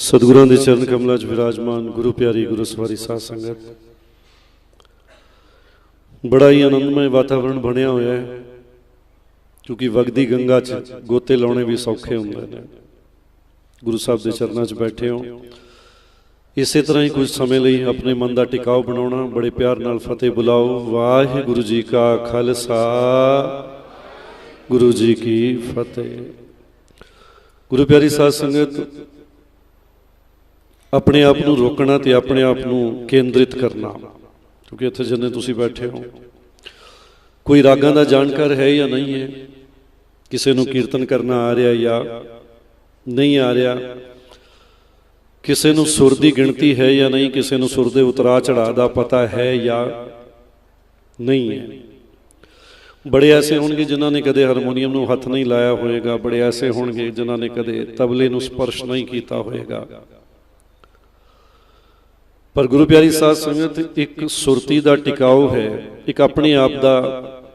ਸਤਿਗੁਰਾਂ ਦੇ ਚਰਨ ਕਮਲਾਂ 'ਚ ਵਿਰਾਜਮਾਨ ਗੁਰੂ ਪਿਆਰੀ ਗੁਰੂ ਸਵਾਰੀ ਸਾਧ ਸੰਗਤ। ਬੜਾ ਹੀ ਆਨੰਦਮਈ ਵਾਤਾਵਰਣ ਬਣਿਆ ਹੋਇਆ ਹੈ, ਕਿਉਂਕਿ ਵਗਦੀ ਗੰਗਾ 'ਚ ਗੋਤੇ ਲਾਉਣੇ ਵੀ ਸੌਖੇ ਹੁੰਦੇ ਨੇ। ਗੁਰੂ ਸਾਹਿਬ ਦੇ ਚਰਨਾਂ 'ਚ ਬੈਠੇ ਹੋ। ਇਸੇ ਤਰ੍ਹਾਂ ਹੀ ਕੁਝ ਸਮੇਂ ਲਈ ਆਪਣੇ ਮਨ ਦਾ ਟਿਕਾਓ ਬਣਾਉਣਾ, ਬੜੇ ਪਿਆਰ ਨਾਲ ਫਤਿਹ ਬੁਲਾਓ। ਵਾਹਿਗੁਰੂ ਜੀ ਕਾ ਖਾਲਸਾ, ਗੁਰੂ ਜੀ ਕੀ ਫਤਿਹ। ਗੁਰੂ ਪਿਆਰੀ ਸਾਧ ਸੰਗਤ ਆਪਣੇ ਆਪ ਨੂੰ ਰੋਕਣਾ ਤੇ ਆਪਣੇ ਆਪ ਨੂੰ ਕੇਂਦਰਿਤ ਕਰਨਾ। ਕਿਉਂਕਿ ਇੱਥੇ ਜਿੰਨੇ ਤੁਸੀਂ ਬੈਠੇ ਹੋ, ਕੋਈ ਰਾਗਾਂ ਦਾ ਜਾਣਕਾਰ ਹੈ ਜਾਂ ਨਹੀਂ ਹੈ, ਕਿਸੇ ਨੂੰ ਕੀਰਤਨ ਕਰਨਾ ਆ ਰਿਹਾ ਜਾਂ ਨਹੀਂ ਆ ਰਿਹਾ, ਕਿਸੇ ਨੂੰ ਸੁਰ ਦੀ ਗਿਣਤੀ ਹੈ ਜਾਂ ਨਹੀਂ, ਕਿਸੇ ਨੂੰ ਸੁਰ ਦੇ ਉਤਰਾ ਚੜਾ ਦਾ ਪਤਾ ਹੈ ਜਾਂ ਨਹੀਂ ਹੈ। ਬੜੇ ਐਸੇ ਹੋਣਗੇ ਜਿਨ੍ਹਾਂ ਨੇ ਕਦੇ ਹਾਰਮੋਨੀਅਮ ਨੂੰ ਹੱਥ ਨਹੀਂ ਲਾਇਆ ਹੋਵੇਗਾ ਬੜੇ ਐਸੇ ਹੋਣਗੇ ਜਿਨ੍ਹਾਂ ਨੇ ਕਦੇ ਤਬਲੇ ਨੂੰ ਸਪਰਸ਼ ਨਹੀਂ ਕੀਤਾ ਹੋਵੇਗਾ ਪਰ ਗੁਰੂ ਪਿਆਰੀ ਸਾਧ ਸੰਗਤ, ਇੱਕ ਸੁਰਤੀ ਦਾ ਟਿਕਾਓ ਹੈ, ਇੱਕ ਆਪਣੇ ਆਪ ਦਾ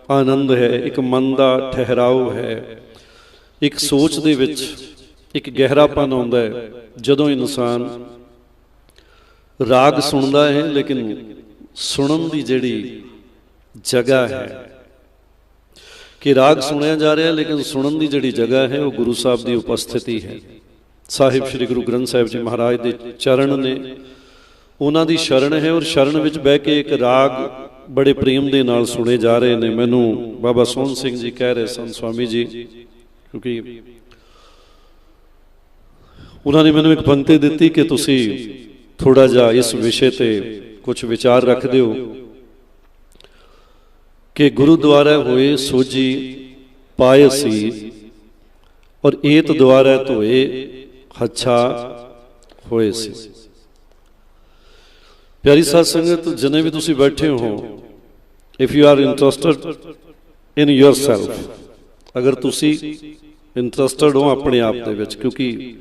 ਆਨੰਦ ਹੈ, ਇੱਕ ਮਨ ਦਾ ਠਹਿਰਾਓ ਹੈ। ਇੱਕ ਸੋਚ ਦੇ ਵਿੱਚ ਇੱਕ ਗਹਿਰਾਪਨ ਆਉਂਦਾ ਹੈ, ਜਦੋਂ ਇਨਸਾਨ ਰਾਗ ਸੁਣਦਾ ਹੈ, ਲੇਕਿਨ ਸੁਣਨ ਦੀ ਜਿਹੜੀ ਜਗ੍ਹਾ ਹੈ, ਕਿ ਰਾਗ ਸੁਣਿਆ ਜਾ ਰਿਹਾ, ਲੇਕਿਨ ਸੁਣਨ ਦੀ ਜਿਹੜੀ ਜਗ੍ਹਾ ਹੈ, ਉਹ ਗੁਰੂ ਸਾਹਿਬ ਦੀ ਉਪਸਥਿਤੀ ਹੈ। ਸਾਹਿਬ ਸ੍ਰੀ ਗੁਰੂ ਗ੍ਰੰਥ ਸਾਹਿਬ ਜੀ ਮਹਾਰਾਜ ਦੇ ਚਰਨ ਨੇ ਉਹਨਾਂ ਦੀ ਸ਼ਰਨ ਹੈ ਔਰ ਸ਼ਰਨ ਵਿੱਚ ਬਹਿ ਕੇ ਇੱਕ ਰਾਗ ਬੜੇ ਪ੍ਰੇਮ ਦੇ ਨਾਲ ਸੁਣੇ ਜਾ ਰਹੇ ਨੇ। ਮੈਨੂੰ ਬਾਬਾ ਸੋਹਣ ਸਿੰਘ ਜੀ ਕਹਿ ਰਹੇ ਸਨ ਸਵਾਮੀ ਜੀ ਕਿਉਂਕਿ ਉਹਨਾਂ ਨੇ ਮੈਨੂੰ ਇੱਕ ਪੰਕਤੀ ਦਿੱਤੀ ਕਿ ਤੁਸੀਂ ਥੋੜਾ ਜਿਹਾ ਇਸ ਵਿਸ਼ੇ ਤੇ ਕੁਝ ਵਿਚਾਰ ਰੱਖ ਦਿਓ ਕਿ ਗੁਰੂ ਦੁਆਰਾ ਹੋਏ ਸੋਜੀ ਪਾਏ ਸੀ ਔਰ ਏਤ ਦੁਆਰਾ ਧੋਏ ਹੱਛਾ ਹੋਏ ਸੀ। ਪਿਆਰੀ ਸਾਧ ਸੰਗਤ ਜਿਨੇ ਵੀ ਤੁਸੀਂ ਬੈਠੇ ਹੋ if you are interested in yourself ਅਗਰ ਤੁਸੀਂ ਇੰਟਰਸਟਡ ਹੋ ਆਪਣੇ ਆਪ ਦੇ ਵਿੱਚ ਕਿਉਂਕਿ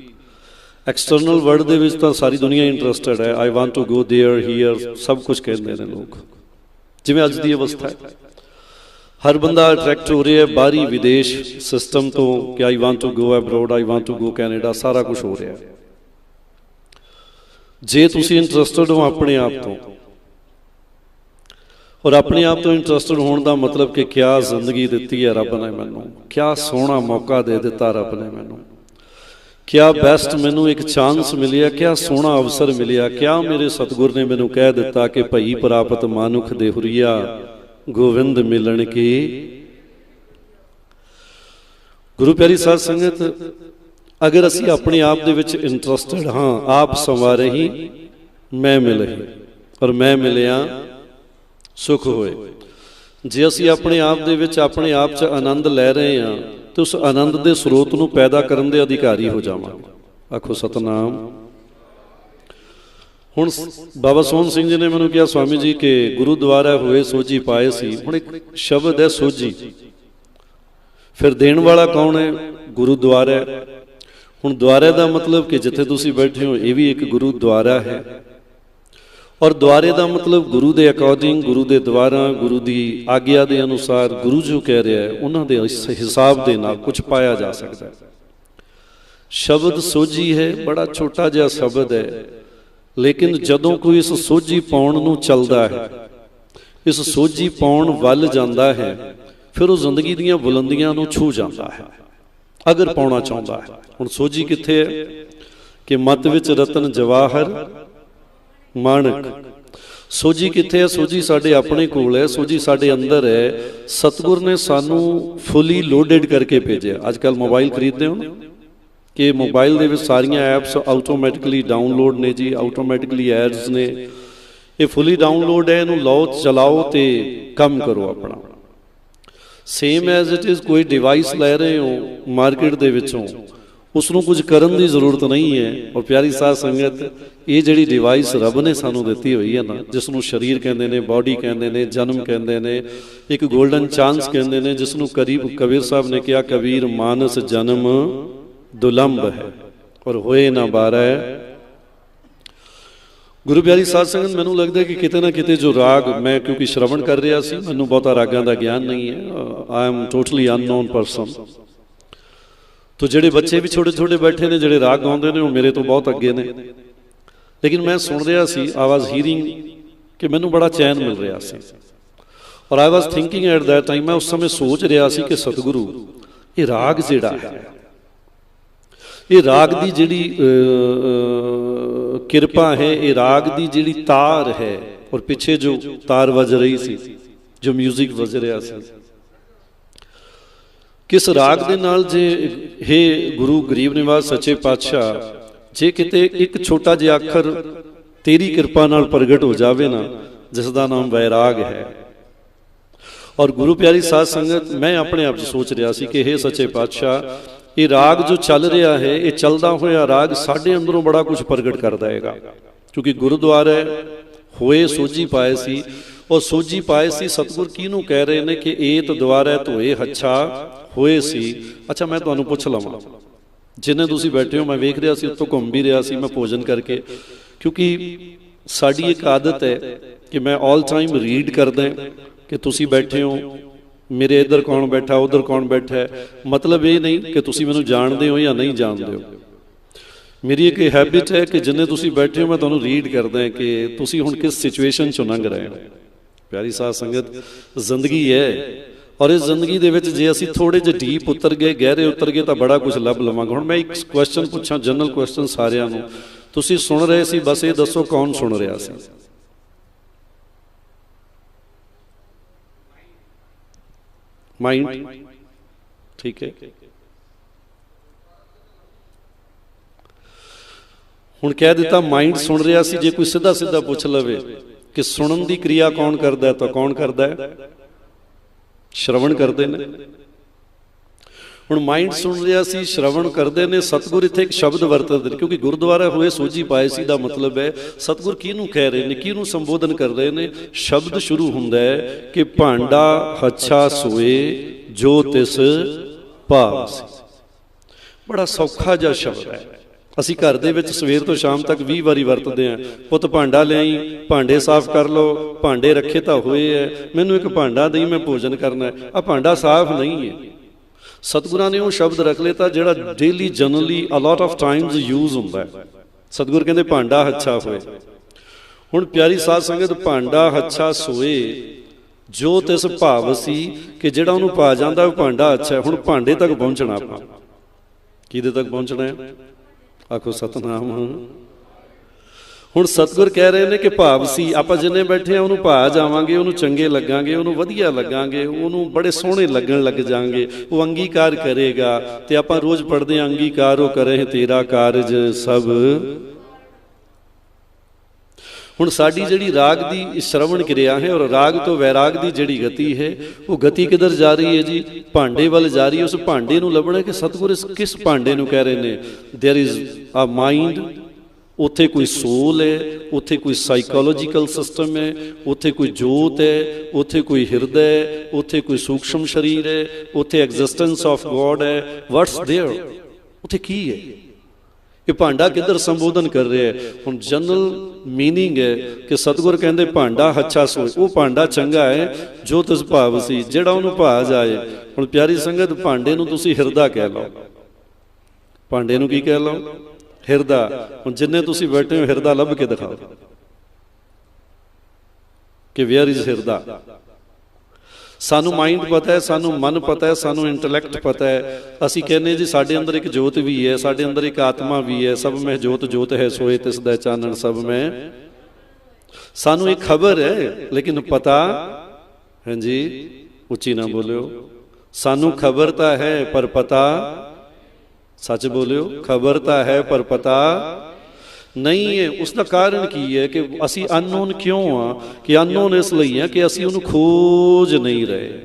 ਐਕਸਟਰਨਲ ਵਰਲਡ ਦੇ ਵਿੱਚ ਤਾਂ ਸਾਰੀ ਦੁਨੀਆ ਇੰਟਰਸਟਡ ਹੈ I want to go there here ਸਭ ਕੁਝ ਕਹਿੰਦੇ ਨੇ ਲੋਕ ਜਿਵੇਂ ਅੱਜ ਦੀ ਅਵਸਥਾ ਹੈ ਹਰ ਬੰਦਾ ਅਟਰੈਕਟ ਹੋ ਰਿਹਾ ਹੈ ਬਾਹਰੀ ਵਿਦੇਸ਼ ਸਿਸਟਮ ਤੋਂ ਕਿ I want to go abroad I want to go Canada ਸਾਰਾ ਕੁਝ ਹੋ ਰਿਹਾ ਹੈ ਜੇ ਤੁਸੀਂ ਇੰਟਰਸਟਡ ਹੋ ਆਪਣੇ ਆਪ ਤੋਂ। ਔਰ ਆਪਣੇ ਆਪ ਤੋਂ ਇੰਟਰਸਟਡ ਹੋਣ ਦਾ ਮਤਲਬ ਕਿ ਕਿਆ ਜ਼ਿੰਦਗੀ ਦਿੱਤੀ ਹੈ ਰੱਬ ਨੇ ਮੈਨੂੰ। ਕਿਆ ਸੋਹਣਾ ਮੌਕਾ ਦੇ ਦਿੱਤਾ ਰੱਬ ਨੇ ਮੈਨੂੰ। ਕਿਆ ਬੈਸਟ ਮੈਨੂੰ ਇੱਕ ਚਾਂਸ ਮਿਲਿਆ, ਕਿਆ ਸੋਹਣਾ ਅਵਸਰ ਮਿਲਿਆ, ਕਿਆ ਮੇਰੇ ਸਤਿਗੁਰ ਨੇ ਮੈਨੂੰ ਕਹਿ ਦਿੱਤਾ ਕਿ ਭਈ ਪ੍ਰਾਪਤ ਮਾਨੁਖ ਦੇ ਹੁਰੀਆ ਗੋਵਿੰਦ ਮਿਲਣ ਕੀ ਗੁਰੂ ਪਿਆਰੀ ਸਾਧ ਸੰਗਤ ਅਗਰ ਅਸੀਂ ਆਪਣੇ ਆਪ ਦੇ ਵਿੱਚ ਇੰਟਰਸਟਡ ਹਾਂ, ਆਪ ਸੰਵਾਰੇ ਹੀ ਮੈਂ ਮਿਲੇ। ਔਰ ਮੈਂ ਮਿਲਿਆ, ਸੁਖ ਹੋਏ। ਜੇ ਅਸੀਂ ਆਪਣੇ ਆਪ ਦੇ ਵਿੱਚ ਆਪਣੇ ਆਪ 'ਚ ਆਨੰਦ ਲੈ ਰਹੇ ਹਾਂ, ਤੇ ਉਸ ਆਨੰਦ ਦੇ ਸਰੋਤ ਨੂੰ ਪੈਦਾ ਕਰਨ ਦੇ ਅਧਿਕਾਰੀ ਹੋ ਜਾਵਾਂਗੇ। ਆਖੋ, ਸਤਨਾਮ। ਹੁਣ ਬਾਬਾ ਸੋਹਣ ਸਿੰਘ ਜੀ ਨੇ ਮੈਨੂੰ ਕਿਹਾ, ਸਵਾਮੀ ਜੀ, ਕਿ ਗੁਰਦੁਆਰਾ ਹੋਏ ਸੋਜੀ ਪਾਏ ਸੀ। ਹੁਣ ਇੱਕ ਸ਼ਬਦ ਹੈ ਸੋਜੀ ਫਿਰ ਦੇਣ ਵਾਲਾ ਕੌਣ ਹੈ? ਗੁਰਦੁਆਰਾ ਹੁਣ ਦੁਆਰੇ ਦਾ ਮਤਲਬ ਕਿ ਜਿੱਥੇ ਤੁਸੀਂ ਬੈਠੇ ਹੋ, ਇਹ ਵੀ ਇੱਕ ਗੁਰੂ ਦੁਆਰਾ ਹੈ। ਔਰ ਦੁਆਰੇ ਦਾ ਮਤਲਬ ਗੁਰੂ ਦੇ ਅਕੋਰਡਿੰਗ ਗੁਰੂ ਦੇ ਦੁਆਰਾ, ਗੁਰੂ ਦੀ ਆਗਿਆ ਦੇ ਅਨੁਸਾਰ ਗੁਰੂ ਜੋ ਕਹਿ ਰਿਹਾ ਹੈ, ਉਹਨਾਂ ਦੇ ਹਿਸਾਬ ਦੇ ਨਾਲ ਕੁਝ ਪਾਇਆ ਜਾ ਸਕਦਾ ਹੈ। ਸ਼ਬਦ ਸੋਝੀ ਹੈ, ਬੜਾ ਛੋਟਾ ਜਿਹਾ ਸ਼ਬਦ ਹੈ, ਲੇਕਿਨ ਜਦੋਂ ਕੋਈ ਇਸ ਸੋਝੀ ਪਾਉਣ ਨੂੰ ਚੱਲਦਾ ਹੈ, ਇਸ ਸੋਝੀ ਪਾਉਣ ਵੱਲ ਜਾਂਦਾ ਹੈ, ਫਿਰ ਉਹ ਜ਼ਿੰਦਗੀ ਦੀਆਂ ਬੁਲੰਦੀਆਂ ਨੂੰ ਛੂ ਜਾਂਦਾ ਹੈ। ਅਗਰ ਪਾਉਣਾ ਚਾਹੁੰਦਾ ਹੈ। ਹੁਣ ਸੋਝੀ ਕਿੱਥੇ ਹੈ? ਕਿ ਮਤ ਵਿੱਚ ਰਤਨ ਜਵਾਹਰ ਮਾਣਕ। ਸੋਝੀ ਕਿੱਥੇ ਹੈ? ਸੋਝੀ ਸਾਡੇ ਆਪਣੇ ਕੋਲ ਹੈ। ਸੋਝੀ ਸਾਡੇ ਅੰਦਰ ਹੈ। ਸਤਿਗੁਰ ਨੇ ਸਾਨੂੰ ਫੁੱਲੀ ਲੋਡਡ ਕਰਕੇ ਭੇਜਿਆ। ਅੱਜ ਕੱਲ ਮੋਬਾਈਲ ਖਰੀਦਦੇ ਹੋ ਕਿ ਮੋਬਾਈਲ ਦੇ ਵਿੱਚ ਸਾਰੀਆਂ ਐਪਸ ਆਟੋਮੈਟਿਕਲੀ ਡਾਊਨਲੋਡ ਨੇ ਜੀ ਆਟੋਮੈਟਿਕਲੀ ਐਡਸ ਨੇ। ਇਹ ਫੁੱਲੀ ਡਾਊਨਲੋਡ ਹੈ, ਇਹਨੂੰ ਲਓ, ਚਲਾਓ ਤੇ ਕੰਮ ਕਰੋ ਆਪਣਾ। ਸੇਮ ਐਜ਼ ਇਟ ਇਜ਼ ਕੋਈ ਡਿਵਾਈਸ ਲੈ ਰਹੇ ਹੋ ਮਾਰਕੀਟ ਦੇ ਵਿੱਚੋਂ ਉਸ ਨੂੰ ਕੁਝ ਕਰਨ ਦੀ ਜ਼ਰੂਰਤ ਨਹੀਂ ਹੈ। ਔਰ ਪਿਆਰੀ ਸਾਧ ਸੰਗਤ, ਇਹ ਜਿਹੜੀ ਡਿਵਾਈਸ ਰੱਬ ਨੇ ਸਾਨੂੰ ਦਿੱਤੀ ਹੋਈ ਹੈ ਨਾ ਜਿਸ ਨੂੰ ਸਰੀਰ ਕਹਿੰਦੇ ਨੇ ਬਾਡੀ ਕਹਿੰਦੇ ਨੇ, ਜਨਮ ਕਹਿੰਦੇ ਨੇ, ਇੱਕ 골ਡਨ ਚਾਂਸ ਕਹਿੰਦੇ ਨੇ ਜਿਸ ਨੂੰ ਕਰੀਬ ਕਬੀਰ ਸਾਹਿਬ ਨੇ ਕਿਹਾ, ਕਬੀਰ ਮਾਨਸ ਜਨਮ ਦੁਲੰਭ ਹੈ। ਔਰ ਹੋਏ ਨਾ ਬਾਰੈ ਗੁਰੂ ਪਿਆਰੀ ਸਾਧ ਸੰਗਤ, ਮੈਨੂੰ ਲੱਗਦਾ ਕਿ ਕਿਤੇ ਨਾ ਕਿਤੇ ਜੋ ਰਾਗ ਮੈਂ ਕਿਉਂਕਿ ਸ਼ਰਵਣ ਕਰ ਰਿਹਾ ਸੀ, ਮੈਨੂੰ ਬਹੁਤਾ ਰਾਗਾਂ ਦਾ ਗਿਆਨ ਨਹੀਂ ਹੈ। I am totally unknown person ਤੋ ਜਿਹੜੇ ਬੱਚੇ ਵੀ ਛੋਟੇ ਛੋਟੇ ਬੈਠੇ ਨੇ, ਜਿਹੜੇ ਰਾਗ ਗਾਉਂਦੇ ਨੇ, ਉਹ ਮੇਰੇ ਤੋਂ ਬਹੁਤ ਅੱਗੇ ਨੇ। ਲੇਕਿਨ ਮੈਂ ਸੁਣ ਰਿਹਾ ਸੀ ਆਈ ਵਾਸ ਹੀਅਰਿੰਗ ਕਿ ਮੈਨੂੰ ਬੜਾ ਚੈਨ ਮਿਲ ਰਿਹਾ ਸੀ। ਔਰ I was thinking at that time ਮੈਂ ਉਸ ਸਮੇਂ ਸੋਚ ਰਿਹਾ ਸੀ ਕਿ ਸਤਿਗੁਰੂ, ਇਹ ਰਾਗ ਜਿਹੜਾ ਹੈ, ਇਹ ਰਾਗ ਦੀ ਜਿਹੜੀ ਕਿਰਪਾ ਹੈ ਇਹ ਰਾਗ ਦੀ ਜਿਹੜੀ ਤਾਰ ਹੈ ਔਰ ਪਿੱਛੇ ਜੋ ਤਾਰ ਵੱਜ ਰਹੀ ਸੀ ਜੋ 뮤직 ਵੱਜ ਰਿਹਾ ਸੀ ਕਿਸ ਰਾਗ ਦੇ ਨਾਲ ਜੇ हे ਗੁਰੂ ਗਰੀਬ ਨਿਵਾਸ ਸੱਚੇ ਪਾਤਸ਼ਾਹ ਜੇ ਕਿਤੇ ਇੱਕ ਛੋਟਾ ਜਿਹਾ ਅੱਖਰ ਤੇਰੀ ਕਿਰਪਾ ਨਾਲ ਪ੍ਰਗਟ ਹੋ ਜਾਵੇ ਨਾ ਜਿਸ ਦਾ ਨਾਮ ਵੈਰਾਗ ਹੈ ਔਰ ਗੁਰੂ ਪਿਆਰੀ ਸਾਧ ਸੰਗਤ ਮੈਂ ਆਪਣੇ ਆਪ 'ਚ ਸੋਚ ਰਿਹਾ ਸੀ ਕਿ हे ਸੱਚੇ ਪਾਤਸ਼ਾਹ ਇਹ ਰਾਗ ਜੋ ਚੱਲ ਰਿਹਾ ਹੈ, ਇਹ ਚੱਲਦਾ ਹੋਇਆ ਰਾਗ ਸਾਡੇ ਅੰਦਰੋਂ ਬੜਾ ਕੁਝ ਪ੍ਰਗਟ ਕਰਦਾ ਹੈਗਾ। ਕਿਉਂਕਿ ਗੁਰਦੁਆਰਾ ਹੋਏ ਸੋਝੀ ਪਾਏ ਸੀ ਉਹ ਸੋਝੀ ਪਾਏ ਸੀ ਸਤਿਗੁਰ ਕਿਹਨੂੰ ਕਹਿ ਰਹੇ ਨੇ ਕਿ ਏਤ ਦੁਆਰੇ ਧੋਏ ਹੱਛਾ ਹੋਏ ਸੀ। ਅੱਛਾ, ਮੈਂ ਤੁਹਾਨੂੰ ਪੁੱਛ ਲਵਾਂ, ਜਿੰਨੇ ਤੁਸੀਂ ਬੈਠੇ ਹੋ, ਮੈਂ ਵੇਖ ਰਿਹਾ ਸੀ, ਉੱਤੋਂ ਘੁੰਮ ਵੀ ਰਿਹਾ ਸੀ ਮੈਂ ਭੋਜਨ ਕਰਕੇ। ਕਿਉਂਕਿ ਸਾਡੀ ਇੱਕ ਆਦਤ ਹੈ ਕਿ ਮੈਂ 올 ਟਾਈਮ ਰੀਡ ਕਰਦਾ ਕਿ ਤੁਸੀਂ ਬੈਠੇ ਹੋ ਮੇਰੇ ਇੱਧਰ ਕੌਣ ਬੈਠਾ, ਉਧਰ ਕੌਣ ਬੈਠਾ ਮਤਲਬ ਇਹ ਨਹੀਂ ਕਿ ਤੁਸੀਂ ਮੈਨੂੰ ਜਾਣਦੇ ਹੋ ਜਾਂ ਨਹੀਂ ਜਾਣਦੇ ਹੋ। ਮੇਰੀ ਇੱਕ ਹੈਬਿਟ ਹੈ ਕਿ ਜਿੰਨੇ ਤੁਸੀਂ ਬੈਠੇ ਹੋ, ਮੈਂ ਤੁਹਾਨੂੰ ਰੀਡ ਕਰਦਾ ਹਾਂ ਕਿ ਤੁਸੀਂ ਹੁਣ ਕਿਸ ਸਿਚੁਏਸ਼ਨ ਚੋਂ ਲੰਘ ਰਹੇ ਹੋ। ਪਿਆਰੀ ਸਾਧ ਸੰਗਤ, ਜ਼ਿੰਦਗੀ ਹੈ ਔਰ ਇਸ ਜ਼ਿੰਦਗੀ ਦੇ ਵਿੱਚ ਜੇ ਅਸੀਂ ਥੋੜੇ ਜਿਹਾ ਡੀਪ ਉਤਰ ਗਏ, ਗਹਿਰੇ ਉਤਰ ਗਏ, ਤਾਂ ਬੜਾ ਕੁਝ ਲੱਭ ਲਵਾਂਗੇ। ਹੁਣ ਮੈਂ ਇੱਕ ਕੁਐਸਚਨ ਪੁੱਛਾਂ ਜਨਰਲ ਕੁਐਸਚਨ ਸਾਰਿਆਂ ਨੂੰ। ਤੁਸੀਂ ਸੁਣ ਰਹੇ ਸੀ, ਬਸ ਇਹ ਦੱਸੋ ਕੌਣ ਸੁਣ ਰਿਹਾ ਸੀ? ਮਾਈਂਡ ਠੀਕ ਹੈ। ਹੁਣ ਕਹਿ ਦਿੱਤਾ ਮਾਈਂਡ ਸੁਣ ਰਿਹਾ ਸੀ, ਜੇ ਕੋਈ ਸਿੱਧਾ ਸਿੱਧਾ ਪੁੱਛ ਲਵੇ ਕਿ ਸੁਣਨ ਦੀ ਕਿਰਿਆ ਕੌਣ ਕਰਦਾ ਹੈ, ਤਾਂ ਕੌਣ ਕਰਦਾ ਹੈ? ਸ਼ਰਵਣ ਕਰਦੇ ਨੇ। ਹੁਣ ਮਾਈਂਡ ਸੁਣ ਰਿਹਾ ਸੀ, ਸ਼ਰਵਣ ਕਰਦੇ ਨੇ, ਸਤਿਗੁਰ ਇੱਥੇ ਇੱਕ ਸ਼ਬਦ ਵਰਤਦੇ ਨੇ, ਕਿਉਂਕਿ ਗੁਰਦੁਆਰਾ ਹੋਏ ਸੋਝੀ ਪਾਏ ਸੀ ਦਾ ਮਤਲਬ ਹੈ, ਸਤਿਗੁਰ ਕਿਹਨੂੰ ਕਹਿ ਰਹੇ ਨੇ, ਕਿਹਨੂੰ ਸੰਬੋਧਨ ਕਰ ਰਹੇ ਨੇ? ਸ਼ਬਦ ਸ਼ੁਰੂ ਹੁੰਦਾ ਹੈ ਕਿ ਭਾਂਡਾ ਹੱਛਾ ਸੋਏ, ਜੋ ਤਿਸ ਭਾਵ। ਬੜਾ ਸੌਖਾ ਜਿਹਾ ਸ਼ਬਦ ਹੈ। ਅਸੀਂ ਘਰ ਦੇ ਵਿੱਚ ਸਵੇਰ ਤੋਂ ਸ਼ਾਮ ਤੱਕ 20 ਵਾਰੀ ਵਰਤਦੇ ਆਂ ਪੁੱਤ ਭਾਂਡਾ ਲਿਆਈ, ਭਾਂਡੇ ਸਾਫ਼ ਕਰ ਲਓ, ਭਾਂਡੇ ਰੱਖੇ ਤਾਂ ਹੋਏ ਐ। ਮੈਨੂੰ ਇੱਕ ਭਾਂਡਾ ਦੇਈ ਮੈਂ ਭੋਜਨ ਕਰਨਾ ਹੈ ਆ ਭਾਂਡਾ ਸਾਫ਼ ਨਹੀਂ ਹੈ ਸਤਿਗੁਰਾਂ ਨੇ ਉਹ ਸ਼ਬਦ ਰੱਖ ਲਿਆ ਜਿਹੜਾ daily generally a lot of times use ਹੁੰਦਾ ਹੈ। ਸਤਿਗੁਰ ਕਹਿੰਦੇ, ਭਾਂਡਾ ਹੱਛਾ ਹੋਏ। ਹੁਣ ਪਿਆਰੀ ਸਾਧ ਸੰਗਤ, ਭਾਂਡਾ ਹੱਛਾ ਸੋਏ, ਜੋ ਤਿਸ ਭਾਵ ਸੀ ਕਿ ਜਿਹੜਾ ਉਹਨੂੰ ਪਾ ਜਾਂਦਾ, ਉਹ ਭਾਂਡਾ ਅੱਛਾ ਹੁਣ ਭਾਂਡੇ ਤੱਕ ਪਹੁੰਚਣਾ ਆਪਾਂ। ਕਿਹਦੇ ਤੱਕ ਪਹੁੰਚਣਾ ਹੈ? ਆਖੋ ਸਤਨਾਮ। ਹੁਣ ਸਤਿਗੁਰ ਕਹਿ ਰਹੇ ਨੇ ਕਿ ਭਾਵ ਸੀ ਆਪਾਂ ਜਿੰਨੇ ਬੈਠੇ ਆ ਉਹਨੂੰ ਭਾ ਜਾਵਾਂਗੇ ਉਹਨੂੰ ਚੰਗੇ ਲੱਗਾਂਗੇ ਉਹਨੂੰ ਵਧੀਆ ਲੱਗਾਂਗੇ ਉਹਨੂੰ ਬੜੇ ਸੋਹਣੇ ਲੱਗਣ ਲੱਗ ਜਾਾਂਗੇ ਉਹ ਅੰਗੀਕਾਰ ਕਰੇਗਾ ਤੇ ਆਪਾਂ ਰੋਜ਼ ਪੜਦੇ ਆਂ ਅੰਗੀਕਾਰ ਉਹ ਕਰੇ ਤੇਰਾ ਕਾਰਜ ਸਭ ਹੁਣ ਸਾਡੀ ਜਿਹੜੀ ਰਾਗ ਦੀ ਸ਼ਰਵਣ ਕਿਰਿਆ ਹੈ ਔਰ ਰਾਗ ਤੋਂ ਵੈਰਾਗ ਦੀ ਜਿਹੜੀ ਗਤੀ ਹੈ ਉਹ ਗਤੀ ਕਿੱਧਰ ਜਾ ਰਹੀ ਹੈ ਜੀ ਭਾਂਡੇ ਵੱਲ ਜਾ ਰਹੀ ਹੈ ਉਸ ਭਾਂਡੇ ਨੂੰ ਲੱਭਣਾ ਕਿ ਸਤਿਗੁਰ ਇਸ ਕਿਸ ਭਾਂਡੇ ਨੂੰ ਕਹਿ ਰਹੇ ਨੇ देयर इज ਅ ਮਾਈਂਡ ਉੱਥੇ ਕੋਈ ਸੋਲ ਹੈ ਉੱਥੇ ਕੋਈ ਸਾਈਕੋਲੋਜੀਕਲ ਸਿਸਟਮ ਹੈ ਉੱਥੇ ਕੋਈ ਜੋਤ ਹੈ ਉੱਥੇ ਕੋਈ ਹਿਰਦਾ ਹੈ ਉੱਥੇ ਕੋਈ ਸੂਖਸ਼ਮ ਸਰੀਰ ਹੈ ਉੱਥੇ ਐਗਜ਼ਿਸਟੈਂਸ ਆਫ ਗੋਡ ਹੈ ਵਾਟਸ देयर ਉੱਥੇ ਕੀ ਹੈ ਇਹ ਭਾਂਡਾ ਕਿੱਧਰ ਸੰਬੋਧਨ ਕਰ ਰਿਹਾ ਹੈ ਹੁਣ ਜਨਰਲ ਮੀਨਿੰਗ ਹੈ ਕਿ ਸਤਿਗੁਰ ਕਹਿੰਦੇ ਭਾਂਡਾ ਹੱਛਾ ਸੋਏ ਉਹ ਭਾਂਡਾ ਚੰਗਾ ਹੈ ਜੋ ਤਿਸ ਭਾਵ ਸੀ ਜਿਹੜਾ ਉਹਨੂੰ ਭਾ ਜਾਏ ਹੁਣ ਪਿਆਰੀ ਸੰਗਤ ਭਾਂਡੇ ਨੂੰ ਤੁਸੀਂ ਹਿਰਦਾ ਕਹਿ ਲਓ ਭਾਂਡੇ ਨੂੰ ਕੀ ਕਹਿ ਲਓ ਹਿਰਦਾ। ਹੁਣ ਜਿੰਨੇ ਤੁਸੀਂ ਬੈਠੇ ਹੋ ਹਿਰਦਾ ਲੱਭ ਕੇ ਦਿਖਾਓ। ਕਿ ਵੇਅਰ ਇਜ਼ ਹਿਰਦਾ? ਸਾਨੂੰ ਮਾਈਂਡ ਪਤਾ ਹੈ ਸਾਨੂੰ ਮਨ ਪਤਾ ਹੈ ਸਾਨੂੰ ਇੰਟੈਲੈਕਟ ਪਤਾ ਹੈ। ਅਸੀਂ ਕਹਿੰਦੇ ਜੀ ਸਾਡੇ ਅੰਦਰ ਇੱਕ ਜੋਤ ਵੀ ਹੈ ਸਾਡੇ ਅੰਦਰ ਇੱਕ ਆਤਮਾ ਵੀ ਹੈ ਸਭ ਮੈਂ ਜੋਤ ਜੋਤ ਹੈ ਸੋਏ ਤਿਸ ਦਾ ਚਾਨਣ ਸਭ ਮੈਂ। ਸਾਨੂੰ ਇੱਕ ਖਬਰ ਹੈ ਲੇਕਿਨ ਪਤਾ ਹਾਂਜੀ ਉੱਚੀ ਨਾ ਬੋਲਿਓ। ਸਾਨੂੰ ਖਬਰ ਤਾਂ ਹੈ ਪਰ ਪਤਾ ਸੱਚ ਬੋਲਿਓ, ਖਬਰ ਤਾਂ ਹੈ, ਪਰ ਪਤਾ ਨਹੀਂ ਹੈ। ਉਸ ਦਾ ਕਾਰਨ ਕੀ ਹੈ ਕਿ ਅਸੀਂ ਅਨਨੋਨ ਕਿਉਂ ਆ? ਕਿ ਅਨਨੋਨ ਇਸ ਲਈ ਹੈ ਕਿ ਅਸੀਂ ਉਹਨੂੰ ਖੋਜ ਨਹੀਂ ਰਹੇ।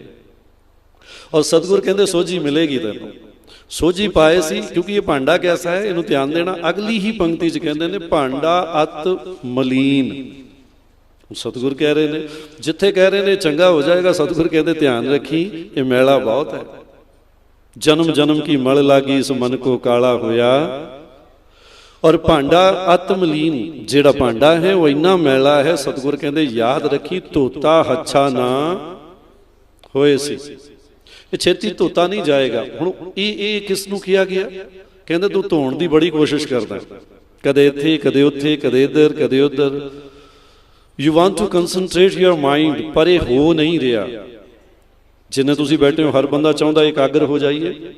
ਔਰ ਸਤਿਗੁਰ ਕਹਿੰਦੇ, ਸੋਝੀ ਮਿਲੇਗੀ ਤੈਨੂੰ। ਸੋਝੀ ਪਾਏ ਸੀ, ਕਿਉਂਕਿ ਇਹ ਭਾਂਡਾ ਕੈਸਾ ਹੈ? ਇਹਨੂੰ ਧਿਆਨ ਦੇਣਾ। ਅਗਲੀ ਹੀ ਪੰਕਤੀ 'ਚ ਕਹਿੰਦੇ ਨੇ, ਭਾਂਡਾ ਅਤ ਮਲੀਨ। ਸਤਿਗੁਰ ਕਹਿ ਰਹੇ ਨੇ, ਜਿੱਥੇ ਕਹਿ ਰਹੇ ਨੇ, ਚੰਗਾ ਹੋ ਜਾਏਗਾ, ਸਤਿਗੁਰ ਕਹਿੰਦੇ, ਧਿਆਨ ਰੱਖੀ, ਇਹ ਮੈਲਾ ਬਹੁਤ ਹੈ। ਜਨਮ ਜਨਮ ਕੀ ਮਲ ਲਾਗੀ ਇਸ ਮਨ ਕੋ ਕਾਲਾ ਹੋਇਆ। ਔਰ ਭਾਂਡਾ ਆਤਮਲੀਨ, ਜਿਹੜਾ ਭਾਂਡਾ ਹੈ ਉਹ ਇੰਨਾ ਮੈਲਾ ਹੈ, ਸਤਿਗੁਰ ਕਹਿੰਦੇ ਯਾਦ ਰੱਖੀ ਧੋਤਾ ਹੱਛਾ ਨਾ ਹੋਏ ਸੀ। ਇਹ ਛੇਤੀ ਧੋਤਾ ਨਹੀਂ ਜਾਏਗਾ। ਹੁਣ ਇਹ ਇਹ ਕਿਸ ਨੂੰ ਕਿਹਾ ਗਿਆ? ਕਹਿੰਦੇ ਤੂੰ ਧੋਣ ਦੀ ਬੜੀ ਕੋਸ਼ਿਸ਼ ਕਰਦਾ। ਕਦੇ ਇੱਥੇ, ਕਦੇ ਉੱਥੇ, ਕਦੇ ਇੱਧਰ, ਕਦੇ ਉੱਧਰ। You want to concentrate your mind ਪਰ ਇਹ ਹੋ ਨਹੀਂ ਰਿਹਾ। ਜਿੰਨੇ ਤੁਸੀਂ ਬੈਠੇ ਹੋ, ਹਰ ਬੰਦਾ ਚਾਹੁੰਦਾ ਇਕਾਗਰ ਹੋ ਜਾਈਏ।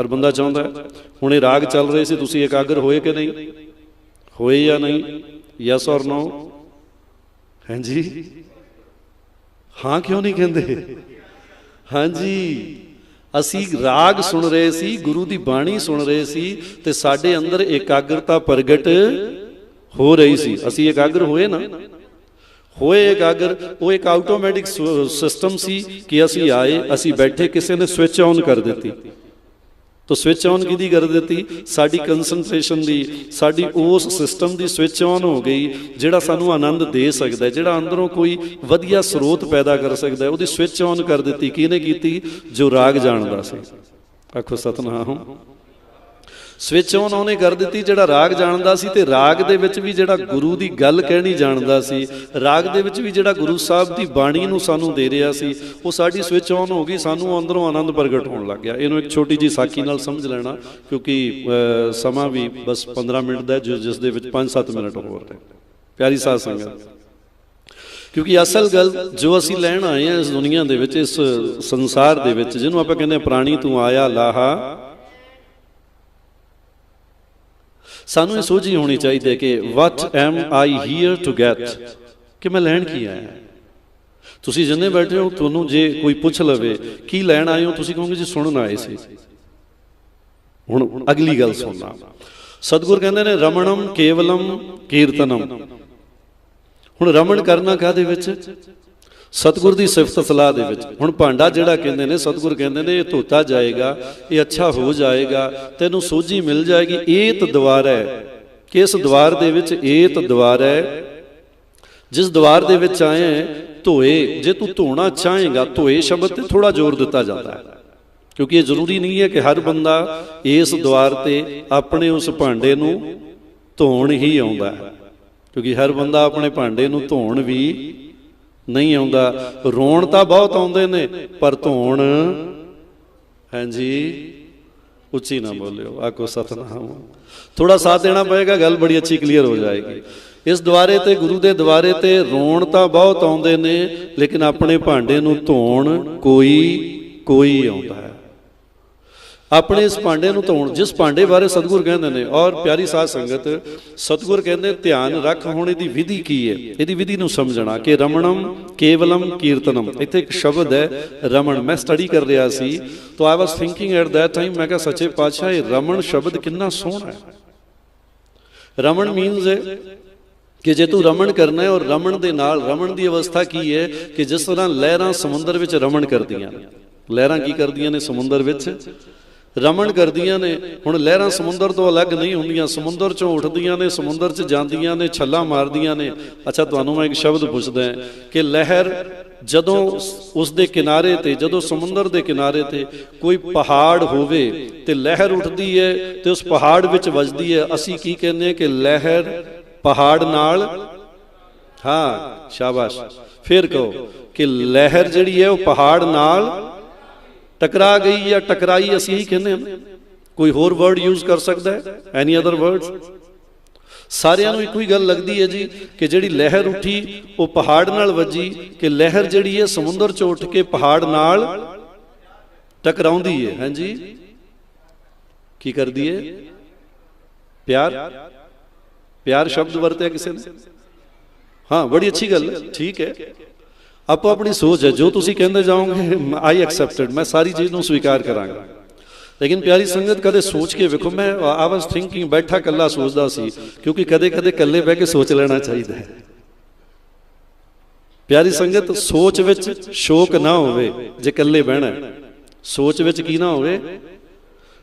ਹਰ ਬੰਦਾ ਚਾਹੁੰਦਾ ਹੁਣ ਇਹ ਰਾਗ ਚੱਲ ਰਹੇ ਸੀ, ਤੁਸੀਂ ਇਕਾਗਰ ਹੋਏ ਕਿ ਨਹੀਂ? ਹੋਏ ਜਾਂ ਨਹੀਂ? ਯੈਸ অর ਨੋ ਹਾਂਜੀ। ਹਾਂ, ਕਿਉਂ ਨਹੀਂ ਕਹਿੰਦੇ? ਹਾਂਜੀ। ਅਸੀਂ ਰਾਗ ਸੁਣ ਰਹੇ ਸੀ, ਗੁਰੂ ਦੀ ਬਾਣੀ ਸੁਣ ਰਹੇ ਸੀ ਤੇ ਸਾਡੇ ਅੰਦਰ ਇਕਾਗਰਤਾ ਪ੍ਰਗਟ ਹੋ ਰਹੀ ਸੀ। ਅਸੀਂ ਇਕਾਗਰ ਹੋਏ ਨਾ। ਹੋਏ ਇਕਾਗਰ ਉਹ ਇੱਕ ਆਟੋਮੈਟਿਕ ਸਿਸਟਮ ਸੀ ਕਿ ਅਸੀਂ ਆਏ, ਅਸੀਂ ਬੈਠੇ, ਕਿਸੇ ਨੇ ਸਵਿਚ ਆਨ ਕਰ ਦਿੱਤੀ। ਤੋ ਸਵਿਚ ਆਨ ਕਿਹਦੀ ਕਰ ਦਿੱਤੀ? ਸਾਡੀ ਕਨਸੈਂਟਰੇਸ਼ਨ ਦੀ, ਸਾਡੀ ਉਸ ਸਿਸਟਮ ਦੀ ਸਵਿਚ ਆਨ ਹੋ ਗਈ, ਜਿਹੜਾ ਸਾਨੂੰ ਆਨੰਦ ਦੇ ਸਕਦਾ ਹੈ, ਜਿਹੜਾ ਅੰਦਰੋਂ ਕੋਈ ਵਧੀਆ ਸਰੋਤ ਪੈਦਾ ਕਰ ਸਕਦਾ ਹੈ, ਉਹਦੀ ਸਵਿਚ ਆਨ ਕਰ ਦਿੱਤੀ। ਕਿਹਨੇ ਕੀਤੀ? ਜੋ ਰਾਗ ਜਾਣਦਾ ਸੀ। ਆਖੋ ਸਤਨਾਮ। ਸਵਿਚ ਔਨ ਉਹਨੇ ਕਰ ਦਿੱਤੀ ਜਿਹੜਾ ਰਾਗ ਜਾਣਦਾ ਸੀ ਤੇ ਰਾਗ ਦੇ ਵਿੱਚ ਵੀ ਜਿਹੜਾ ਗੁਰੂ ਦੀ ਗੱਲ ਕਹਿਣੀ ਜਾਣਦਾ ਸੀ ਰਾਗ ਦੇ ਵਿੱਚ ਵੀ ਜਿਹੜਾ ਗੁਰੂ ਸਾਹਿਬ ਦੀ ਬਾਣੀ ਨੂੰ ਸਾਨੂੰ ਦੇ ਰਿਹਾ ਸੀ ਉਹ ਸਾਡੀ ਸਵਿਚ ਔਨ ਹੋ ਗਈ ਸਾਨੂੰ ਅੰਦਰੋਂ ਆਨੰਦ ਪ੍ਰਗਟ ਹੋਣ ਲੱਗ ਗਿਆ। ਇਹਨੂੰ ਇੱਕ ਛੋਟੀ ਜੀ ਸਾਖੀ ਨਾਲ ਸਮਝ ਲੈਣਾ ਕਿਉਂਕਿ ਸਮਾਂ ਵੀ ਬਸ 15 ਮਿੰਟ ਦਾ ਹੈ, ਜਿਸ ਦੇ ਵਿੱਚ 5-7 ਮਿੰਟ ਹੋਰ ਨੇ। ਪਿਆਰੀ ਸਾਧ ਸੰਗਤ ਕਿਉਂਕਿ ਅਸਲ ਗੱਲ ਜੋ ਅਸੀਂ ਲੈਣ ਆਏ ਹਾਂ ਇਸ ਦੁਨੀਆ ਦੇ ਵਿੱਚ ਇਸ ਸੰਸਾਰ ਦੇ ਵਿੱਚ ਜਿਹਨੂੰ ਆਪਾਂ ਕਹਿੰਦੇ ਹਾਂ ਪ੍ਰਾਣੀ ਤੂੰ ਆਇਆ ਲਾਹਾ ਸਾਨੂੰ ਇਹ ਸੋਝੀ ਹੋਣੀ ਚਾਹੀਦੀ ਹੈ ਕਿ what am I here to get? ਕਿ ਮੈਂ ਲੈਣ ਕੀ ਆਇਆ ਤੁਸੀਂ ਜਿੰਨੇ ਬੈਠੇ ਹੋ, ਤੁਹਾਨੂੰ ਜੇ ਕੋਈ ਪੁੱਛ ਲਵੇ, ਕੀ ਲੈਣ ਆਏ ਹੋ, ਤੁਸੀਂ ਕਹੋਗੇ ਜੀ ਸੁਣਨ ਆਏ ਸੀ। ਹੁਣ ਅਗਲੀ ਗੱਲ ਸੁਣਨਾ। ਸਤਿਗੁਰ ਕਹਿੰਦੇ ਨੇ, ਰਮਣਮ ਕੇਵਲਮ ਕੀਰਤਨਮ। ਹੁਣ ਰਮਣ ਕਰਨਾ ਕਾਦੇ ਵਿੱਚ? ਸਤਿਗੁਰ ਦੀ ਸਿਫਤ ਸਲਾਹ ਦੇ ਵਿੱਚ। ਹੁਣ ਭਾਂਡਾ ਜਿਹੜਾ ਕਹਿੰਦੇ ਨੇ, ਸਤਿਗੁਰ ਕਹਿੰਦੇ ਨੇ, ਇਹ ਧੋਤਾ ਜਾਏਗਾ, ਇਹ ਅੱਛਾ ਹੋ ਜਾਏਗਾ, ਤੈਨੂੰ ਸੋਝੀ ਮਿਲ ਜਾਏਗੀ। ਏਤ ਦਵਾਰ ਹੈ। ਕਿਸ ਦਵਾਰ ਦੇ ਵਿੱਚ? ਏਤ ਦਵਾਰ ਹੈ। ਜਿਸ ਦਵਾਰ ਦੇ ਵਿੱਚ ਆਏ ਧੋਏ। ਜੇ ਤੂੰ ਧੋਣਾ ਚਾਹੇਗਾ, ਧੋਏ ਸ਼ਬਦ ਤੇ ਥੋੜਾ ਜ਼ੋਰ ਦਿੱਤਾ ਜਾਂਦਾ ਹੈ। ਕਿਉਂਕਿ ਇਹ ਜ਼ਰੂਰੀ ਨਹੀਂ ਹੈ ਕਿ ਹਰ ਬੰਦਾ ਇਸ ਦਵਾਰ ਤੇ ਆਪਣੇ ਉਸ ਭਾਂਡੇ ਨੂੰ ਧੋਣ ਹੀ ਆਉਂਦਾ ਹੈ। ਕਿਉਂਕਿ ਹਰ ਬੰਦਾ ਆਪਣੇ ਭਾਂਡੇ ਨੂੰ ਧੋਣ ਵੀ ਨਹੀਂ ਆਉਂਦਾ। ਰੋਣ ਤਾਂ ਬਹੁਤ ਆਉਂਦੇ ਨੇ, ਪਰ ਧੋਣ। ਹਾਂਜੀ। ਉੱਚੀ ਨਾ ਬੋਲਿਓ ਆਕੋ ਸਤਨਾਮ। ਥੋੜਾ ਸਾਥ ਦੇਣਾ ਪਏਗਾ, ਗੱਲ ਬੜੀ ਅੱਛੀ ਕਲੀਅਰ ਹੋ ਜਾਏਗੀ। ਇਸ ਦੁਆਰੇ ਤੇ, ਗੁਰੂ ਦੇ ਦੁਆਰੇ ਤੇ ਰੋਣ ਤਾਂ ਬਹੁਤ ਆਉਂਦੇ ਨੇ, ਲੇਕਿਨ ਆਪਣੇ ਭਾਂਡੇ ਨੂੰ ਧੋਣ ਕੋਈ ਕੋਈ ਆਉਂਦਾ ਹੈ। ਆਪਣੇ ਇਸ ਭਾਂਡੇ ਨੂੰ ਧੋਣ, ਜਿਸ ਭਾਂਡੇ ਬਾਰੇ ਸਤਿਗੁਰ ਕਹਿੰਦੇ ਨੇ, ਔਰ ਪਿਆਰੀ ਸਾਧ ਸੰਗਤ, ਸਤਿਗੁਰ ਕਹਿੰਦੇ, ਧਿਆਨ ਰੱਖ ਹੁਣ ਇਹਦੀ ਵਿਧੀ ਕੀ ਹੈ? ਇਹਦੀ ਵਿਧੀ ਨੂੰ ਸਮਝਣਾ ਕਿ ਰਮਣਮ ਕੇਵਲਮ ਕੀਰਤਨਮ। ਇੱਥੇ ਇੱਕ ਸ਼ਬਦ ਹੈ, ਰਮਣ। ਮੈਂ ਸਟੱਡੀ ਕਰ ਰਿਹਾ ਸੀ, ਤਾਂ I was thinking at that time ਮੈਂ ਕਿਹਾ, ਸੱਚੇ ਪਾਤਸ਼ਾਹ, ਇਹ ਰਮਣ ਸ਼ਬਦ ਕਿੰਨਾ ਸੋਹਣਾ ਹੈ। ਰਮਣ ਮੀਨਸ ਕਿ ਜੇ ਤੂੰ ਰਮਣ ਕਰਨਾ ਹੈ, ਔਰ ਰਮਣ ਦੇ ਨਾਲ ਰਮਣ ਦੀ ਅਵਸਥਾ ਕੀ ਹੈ, ਕਿ ਜਿਸ ਤਰ੍ਹਾਂ ਲਹਿਰਾਂ ਸਮੁੰਦਰ ਵਿੱਚ ਰਮਣ ਕਰਦੀਆਂ ਲਹਿਰਾਂ ਕੀ ਕਰਦੀਆਂ ਨੇ ਸਮੁੰਦਰ ਵਿੱਚ? ਰਮਣ ਕਰਦੀਆਂ ਨੇ। ਹੁਣ ਲਹਿਰਾਂ ਸਮੁੰਦਰ ਤੋਂ ਅਲੱਗ ਨਹੀਂ ਹੁੰਦੀਆਂ। ਸਮੁੰਦਰ ਚੋਂ ਉੱਠਦੀਆਂ ਨੇ, ਸਮੁੰਦਰ 'ਚ ਜਾਂਦੀਆਂ ਨੇ, ਛੱਲਾ ਮਾਰਦੀਆਂ ਨੇ। ਅੱਛਾ, ਤੁਹਾਨੂੰ ਮੈਂ ਇੱਕ ਸ਼ਬਦ ਪੁੱਛਦਾ ਕਿ ਲਹਿਰ ਜਦੋਂ ਉਸ ਦੇ ਕਿਨਾਰੇ ਤੇ, ਜਦੋਂ ਸਮੁੰਦਰ ਦੇ ਕਿਨਾਰੇ ਤੇ ਕੋਈ ਪਹਾੜ ਹੋਵੇ ਤੇ ਲਹਿਰ ਉੱਠਦੀ ਹੈ ਤੇ ਉਸ ਪਹਾੜ ਵਿੱਚ ਵੱਜਦੀ ਹੈ, ਅਸੀਂ ਕੀ ਕਹਿੰਦੇ ਹਾਂ ਕਿ ਲਹਿਰ ਪਹਾੜ ਨਾਲ? ਹਾਂ, ਸ਼ਾਬਾਸ਼। ਫਿਰ ਕਹੋ ਕਿ ਲਹਿਰ ਜਿਹੜੀ ਹੈ ਉਹ ਪਹਾੜ ਨਾਲ ਟਕਰਾ ਗਈ ਜਾਂ ਟਕਰਾਈ ਅਸੀਂ ਹੀ ਕਹਿੰਦੇ ਹਾਂ। ਕੋਈ ਹੋਰ ਵਰਡ ਯੂਜ਼ ਕਰ ਸਕਦਾ ਹੈ? ਐਨੀ ਅਦਰ ਵਰਡਸ ਸਾਰਿਆਂ ਨੂੰ ਇੱਕੋ ਹੀ ਗੱਲ ਲੱਗਦੀ ਹੈ ਜੀ ਕਿ ਜਿਹੜੀ ਲਹਿਰ ਉੱਠੀ, ਉਹ ਪਹਾੜ ਨਾਲ ਵੱਜੀ, ਕਿ ਲਹਿਰ ਜਿਹੜੀ ਹੈ ਸਮੁੰਦਰ ਚ ਉੱਠ ਕੇ ਪਹਾੜ ਨਾਲ ਟਕਰਾਉਂਦੀ ਹੈ। ਹਾਂਜੀ? ਕੀ ਕਰਦੀ ਹੈ? ਪਿਆਰ? ਪਿਆਰ ਸ਼ਬਦ ਵਰਤਿਆ ਕਿਸੇ ਨੇ? ਹਾਂ, ਬੜੀ ਅੱਛੀ ਗੱਲ ਹੈ। ਠੀਕ ਹੈ। ਆਪੋ ਆਪਣੀ ਸੋਚ ਹੈ, ਜੋ ਤੁਸੀਂ ਕਹਿੰਦੇ ਜਾਓਗੇ ਆਈ ਐਕਸੈਪਟਡ ਮੈਂ ਸਾਰੀ ਚੀਜ਼ ਨੂੰ ਸਵੀਕਾਰ ਕਰਾਂਗਾ। ਲੇਕਿਨ ਪਿਆਰੀ ਸੰਗਤ, ਕਦੇ ਸੋਚ ਕੇ ਵੇਖੋ, ਮੈਂ ਆ ਵਾਸ ਥਿੰਕਿੰਗ ਬੈਠਾ ਕੱਲਾ ਸੋਚਦਾ ਸੀ, ਕਿਉਂਕਿ ਕਦੇ ਕਦੇ ਇਕੱਲੇ ਬਹਿ ਕੇ ਸੋਚ ਲੈਣਾ ਚਾਹੀਦਾ ਹੈ। ਪਿਆਰੀ ਸੰਗਤ, ਸੋਚ ਵਿੱਚ ਸ਼ੋਕ ਨਾ ਹੋਵੇ, ਜੇ ਇਕੱਲੇ ਬਹਿਣਾ ਸੋਚ ਵਿੱਚ ਕੀ ਨਾ ਹੋਵੇ?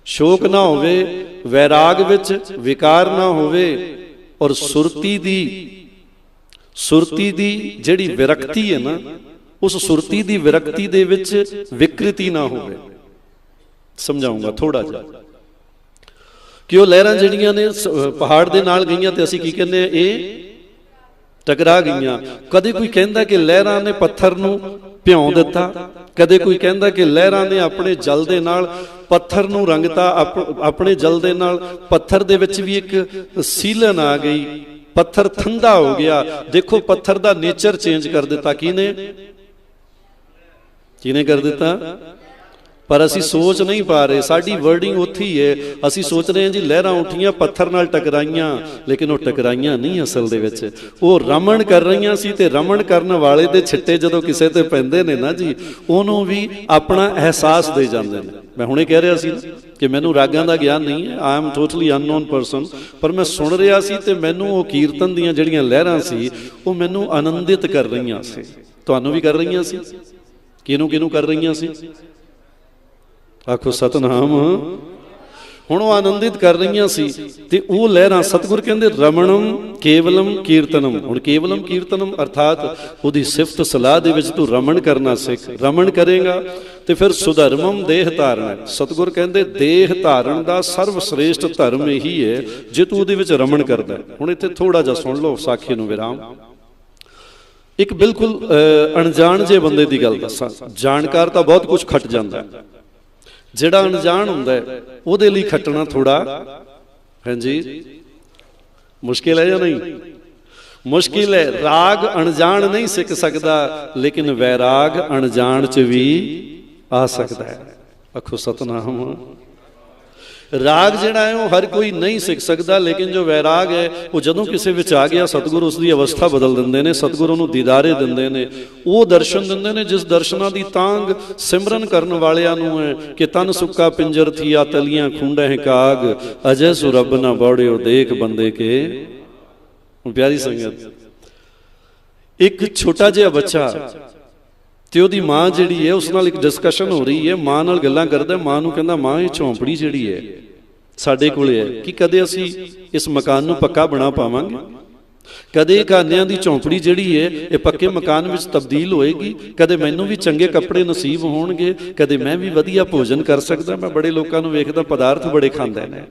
ਸ਼ੋਕ ਨਾ ਹੋਵੇ, ਵੈਰਾਗ ਵਿੱਚ ਵਿਕਾਰ ਨਾ ਹੋਵੇ, ਔਰ ਸੁਰਤੀ ਦੀ ਸੁਰਤੀ ਦੀ ਜਿਹੜੀ ਵਿਰਕਤੀ ਹੈ ਨਾ, ਉਸ ਸੁਰਤੀ ਦੀ ਵਿਰਕਤੀ ਦੇ ਵਿੱਚ ਵਿਕ੍ਰਿਤੀ ਨਾ ਹੋਵੇ। ਸਮਝਾਉਂਗਾ ਥੋੜਾ ਜਿਹਾ। ਕਿ ਉਹ ਲਹਿਰਾਂ ਜਿਹੜੀਆਂ ਨੇ ਪਹਾੜ ਦੇ ਨਾਲ ਗਈਆਂ ਤੇ ਅਸੀਂ ਕੀ ਕਹਿੰਦੇ ਆ ਇਹ ਟਕਰਾ ਗਈਆਂ। ਕਦੇ ਕੋਈ ਕਹਿੰਦਾ ਕਿ ਲਹਿਰਾਂ ਨੇ ਪੱਥਰ ਨੂੰ ਭਿਉਂ ਦਿੱਤਾ, ਕਦੇ ਕੋਈ ਕਹਿੰਦਾ ਕਿ ਲਹਿਰਾਂ ਨੇ ਆਪਣੇ ਜਲ ਦੇ ਨਾਲ ਪੱਥਰ ਨੂੰ ਰੰਗਤਾ ਆਪਣੇ ਜਲ ਦੇ ਨਾਲ ਪੱਥਰ ਦੇ ਵਿੱਚ ਵੀ ਇੱਕ ਸੀਲਨ ਆ ਗਈ। ਪੱਥਰ ਠੰਡਾ ਹੋ ਗਿਆ। ਦੇਖੋ, ਪੱਥਰ ਦਾ ਨੇਚਰ ਚੇਂਜ ਕਰ ਦਿੱਤਾ। ਕਿਹਨੇ? ਕਿਹਨੇ ਕਰ ਦਿੱਤਾ? ਪਰ ਅਸੀਂ ਸੋਚ ਨਹੀਂ ਪਾ ਰਹੇ। ਸਾਡੀ ਵਰਡਿੰਗ ਉੱਥੇ ਹੀ ਹੈ। ਅਸੀਂ ਸੋਚ ਰਹੇ ਹਾਂ ਜੀ, ਲਹਿਰਾਂ ਉੱਠੀਆਂ, ਪੱਥਰ ਨਾਲ ਟਕਰਾਈਆਂ। ਲੇਕਿਨ ਉਹ ਟਕਰਾਈਆਂ ਨਹੀਂ ਅਸਲ ਦੇ ਵਿੱਚ। ਉਹ ਰਮਣ ਕਰ ਰਹੀਆਂ ਸੀ ਤੇ ਰਮਣ ਕਰਨ ਵਾਲੇ ਦੇ ਛਿੱਟੇ ਜਦੋਂ ਕਿਸੇ ਤੇ ਪੈਂਦੇ ਨੇ ਨਾ ਜੀ, ਉਹਨੂੰ ਵੀ ਆਪਣਾ ਅਹਿਸਾਸ ਦੇ ਜਾਂਦੇ ਨੇ। ਮੈਂ ਹੁਣੇ ਕਹਿ ਰਿਹਾ ਸੀ ਕਿ ਮੈਨੂੰ ਰਾਗਾਂ ਦਾ ਗਿਆਨ ਨਹੀਂ ਹੈ। I am totally unknown person ਪਰ ਮੈਂ ਸੁਣ ਰਿਹਾ ਸੀ ਤੇ ਮੈਨੂੰ ਉਹ ਕੀਰਤਨ ਦੀਆਂ ਜਿਹੜੀਆਂ ਲਹਿਰਾਂ ਸੀ, ਉਹ ਮੈਨੂੰ ਆਨੰਦਿਤ ਕਰ ਰਹੀਆਂ ਸੀ। ਤੁਹਾਨੂੰ ਵੀ ਕਰ ਰਹੀਆਂ ਸੀ? ਕਿਹਨੂੰ ਕਿਹਨੂੰ ਕਰ ਰਹੀਆਂ ਸੀ? ਆਖੋ, ਸਤਨਾਮ। ਹੁਣ ਉਹ ਆਨੰਦਿਤ ਕਰ ਰਹੀਆਂ ਸੀ ਤੇ ਉਹ ਲਹਿਰਾਂ ਸਤਿਗੁਰ ਕਹਿੰਦੇ ਰਮਣਮ ਕੇਵਲਮ ਕੀਰਤਨਮ। ਹੁਣ ਕੇਵਲਮ ਕੀਰਤਨਮ ਅਰਥਾਤ ਉਹਦੀ ਸਿਫਤ ਸਲਾਹ ਦੇ ਵਿੱਚ ਤੂੰ ਰਮਣ ਕਰਨਾ ਸਿੱਖ ਰਮਣ ਕਰੇਗਾ ਤੇ ਫਿਰ ਸੁਧਰਮਮ ਦੇਹ ਧਾਰਨਾ ਸਤਿਗੁਰ ਕਹਿੰਦੇ ਦੇਹ ਧਾਰਨ ਦਾ ਸਰਵ ਸ੍ਰੇਸ਼ਟ ਧਰਮ ਇਹੀ ਹੈ ਜੇ ਤੂੰ ਉਹਦੇ ਵਿੱਚ ਰਮਣ ਕਰਦਾ ਹੁਣ ਇੱਥੇ ਥੋੜਾ ਜਿਹਾ ਸੁਣ ਲਓ ਸਾਖੀ ਨੂੰ ਵਿਰਾਮ। ਇੱਕ ਬਿਲਕੁਲ ਅਹ, ਅਣਜਾਣ ਜੇ ਬੰਦੇ ਦੀ ਗੱਲ ਦੱਸਾਂ। ਜਾਣਕਾਰ ਤਾਂ ਬਹੁਤ ਕੁਝ ਖੱਟ ਜਾਂਦਾ ਹੈ। ਜਿਹੜਾ ਅਣਜਾਣ ਹੁੰਦਾ ਉਹਦੇ ਲਈ ਖੱਟਣਾ ਥੋੜਾ ਹਾਂਜੀ। ਮੁਸ਼ਕਿਲ ਹੈ ਜਾਂ ਨਹੀਂ? ਮੁਸ਼ਕਿਲ ਹੈ। ਰਾਗ ਅਣਜਾਣ ਨਹੀਂ ਸਿੱਖ ਸਕਦਾ, ਲੇਕਿਨ ਵੈਰਾਗ ਅਣਜਾਣ ਚ ਵੀ ਆ ਸਕਦਾ ਹੈ। ਅਖੋ ਸਤਨਾਮ। ਰਾਗ ਜਿਹੜਾ ਹੈ ਉਹ ਹਰ ਕੋਈ ਨਹੀਂ ਸਿੱਖ ਸਕਦਾ, ਲੇਕਿਨ ਜੋ ਵੈਰਾਗ ਹੈ, ਉਹ ਜਦੋਂ ਕਿਸੇ ਵਿੱਚ ਆ ਗਿਆ, ਸਤਿਗੁਰ ਉਸ ਦੀ ਅਵਸਥਾ ਬਦਲ ਦਿੰਦੇ ਨੇ, ਸਤਿਗੁਰ ਉਹਨੂੰ ਦੀਦਾਰੇ ਦਿੰਦੇ ਨੇ। ਉਹ ਦਰਸ਼ਨ ਦਿੰਦੇ ਨੇ, ਜਿਸ ਦਰਸ਼ਨਾਂ ਦੀ ਤਾਂਗ ਸਿਮਰਨ ਕਰਨ ਵਾਲਿਆਂ ਨੂੰ ਹੈ ਕਿ ਤਨ ਸੁੱਕਾ ਪਿੰਜਰ ਥੀਆ, ਤਲੀਆਂ ਖੁੰਡੇ ਕਾਗ, ਅਜੈ ਸੁ ਰੱਬ ਨਾ ਬੌੜਿਓ ਦੇਖ ਬੰਦੇ ਕੇ। ਪਿਆਰੀ ਸੰਗਤ, ਇੱਕ ਛੋਟਾ ਜਿਹਾ ਬੱਚਾ ਤੇ ਉਹਦੀ ਮਾਂ ਜਿਹੜੀ ਹੈ, ਉਸ ਨਾਲ ਇੱਕ ਡਿਸਕਸ਼ਨ ਹੋ ਰਹੀ ਹੈ। ਮਾਂ ਨਾਲ ਗੱਲਾਂ ਕਰਦਾ ਮਾਂ ਨੂੰ ਕਹਿੰਦਾ, ਮਾਂ, ਇਹ ਝੌਂਪੜੀ ਜਿਹੜੀ ਹੈ, ਸਾਡੇ ਕੋਲੇ ਹੈ। ਕਿ ਕਦੇ ਅਸੀਂ ਇਸ ਮਕਾਨ ਨੂੰ ਪੱਕਾ ਬਣਾ ਪਾਵਾਂਗੇ? ਕਦੇ ਕਾਨਿਆਂ ਦੀ ਝੌਂਪੜੀ ਜਿਹੜੀ ਹੈ, ਇਹ ਪੱਕੇ ਮਕਾਨ ਵਿੱਚ ਤਬਦੀਲ ਹੋਏਗੀ। ਕਦੇ ਮੈਨੂੰ ਵੀ ਚੰਗੇ ਕੱਪੜੇ ਨਸੀਬ ਹੋਣਗੇ। ਕਦੇ ਮੈਂ ਵੀ ਵਧੀਆ ਭੋਜਨ ਕਰ ਸਕਦਾ। ਮੈਂ ਬੜੇ ਲੋਕਾਂ ਨੂੰ ਵੇਖਦਾ, ਪਦਾਰਥ ਬੜੇ ਖਾਂਦੇ ਨੇ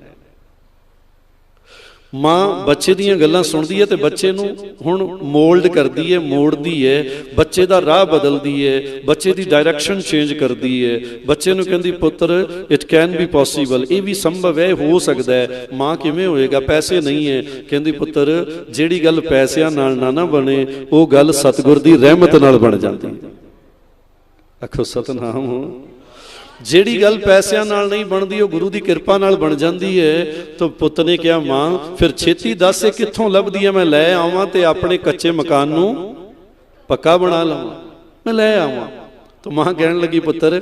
ਮਾਂ ਬੱਚੇ ਦੀਆਂ ਗੱਲਾਂ ਸੁਣਦੀ ਹੈ ਤੇ ਬੱਚੇ ਨੂੰ ਹੁਣ ਮੋਲਡ ਕਰਦੀ ਹੈ, ਮੋੜਦੀ ਹੈ, ਬੱਚੇ ਦਾ ਰਾਹ ਬਦਲਦੀ ਹੈ, ਬੱਚੇ ਦੀ ਡਾਇਰੈਕਸ਼ਨ ਚੇਂਜ ਕਰਦੀ ਹੈ। ਬੱਚੇ ਨੂੰ ਕਹਿੰਦੀ, ਪੁੱਤਰ ਇਟ ਕੈਨ ਬੀ ਪੋਸੀਬਲ ਇਹ ਵੀ ਸੰਭਵ ਹੈ, ਹੋ ਸਕਦਾ ਹੈ। ਮਾਂ ਕਿਵੇਂ ਹੋਏਗਾ? ਪੈਸੇ ਨਹੀਂ ਹੈ। ਕਹਿੰਦੀ, ਪੁੱਤਰ, ਜਿਹੜੀ ਗੱਲ ਪੈਸਿਆਂ ਨਾਲ ਨਾ ਨਾ ਬਣੇ, ਉਹ ਗੱਲ ਸਤਿਗੁਰ ਦੀ ਰਹਿਮਤ ਨਾਲ ਬਣ ਜਾਂਦੀ ਹੈ। ਅਖੋ ਸਤਨਾਮ ਜਿਹੜੀ ਗੱਲ ਪੈਸਿਆਂ ਨਾਲ ਨਹੀਂ ਬਣਦੀ ਉਹ ਗੁਰੂ ਦੀ ਕਿਰਪਾ ਨਾਲ ਬਣ ਜਾਂਦੀ ਹੈ। ਤਾਂ ਪੁੱਤ ਨੇ ਕਿਹਾ ਮਾਂ ਫਿਰ ਛੇਤੀ ਦੱਸ ਇਹ ਕਿੱਥੋਂ ਲੱਭਦੀ ਹੈ? ਮੈਂ ਲੈ ਆਵਾਂ ਤੇ ਆਪਣੇ ਕੱਚੇ ਮਕਾਨ ਨੂੰ ਪੱਕਾ ਬਣਾ ਲਵਾਂ। ਮੈਂ ਲੈ ਆਵਾਂ। ਤਾਂ ਮਾਂ ਕਹਿਣ ਲੱਗੀ, ਪੁੱਤਰ,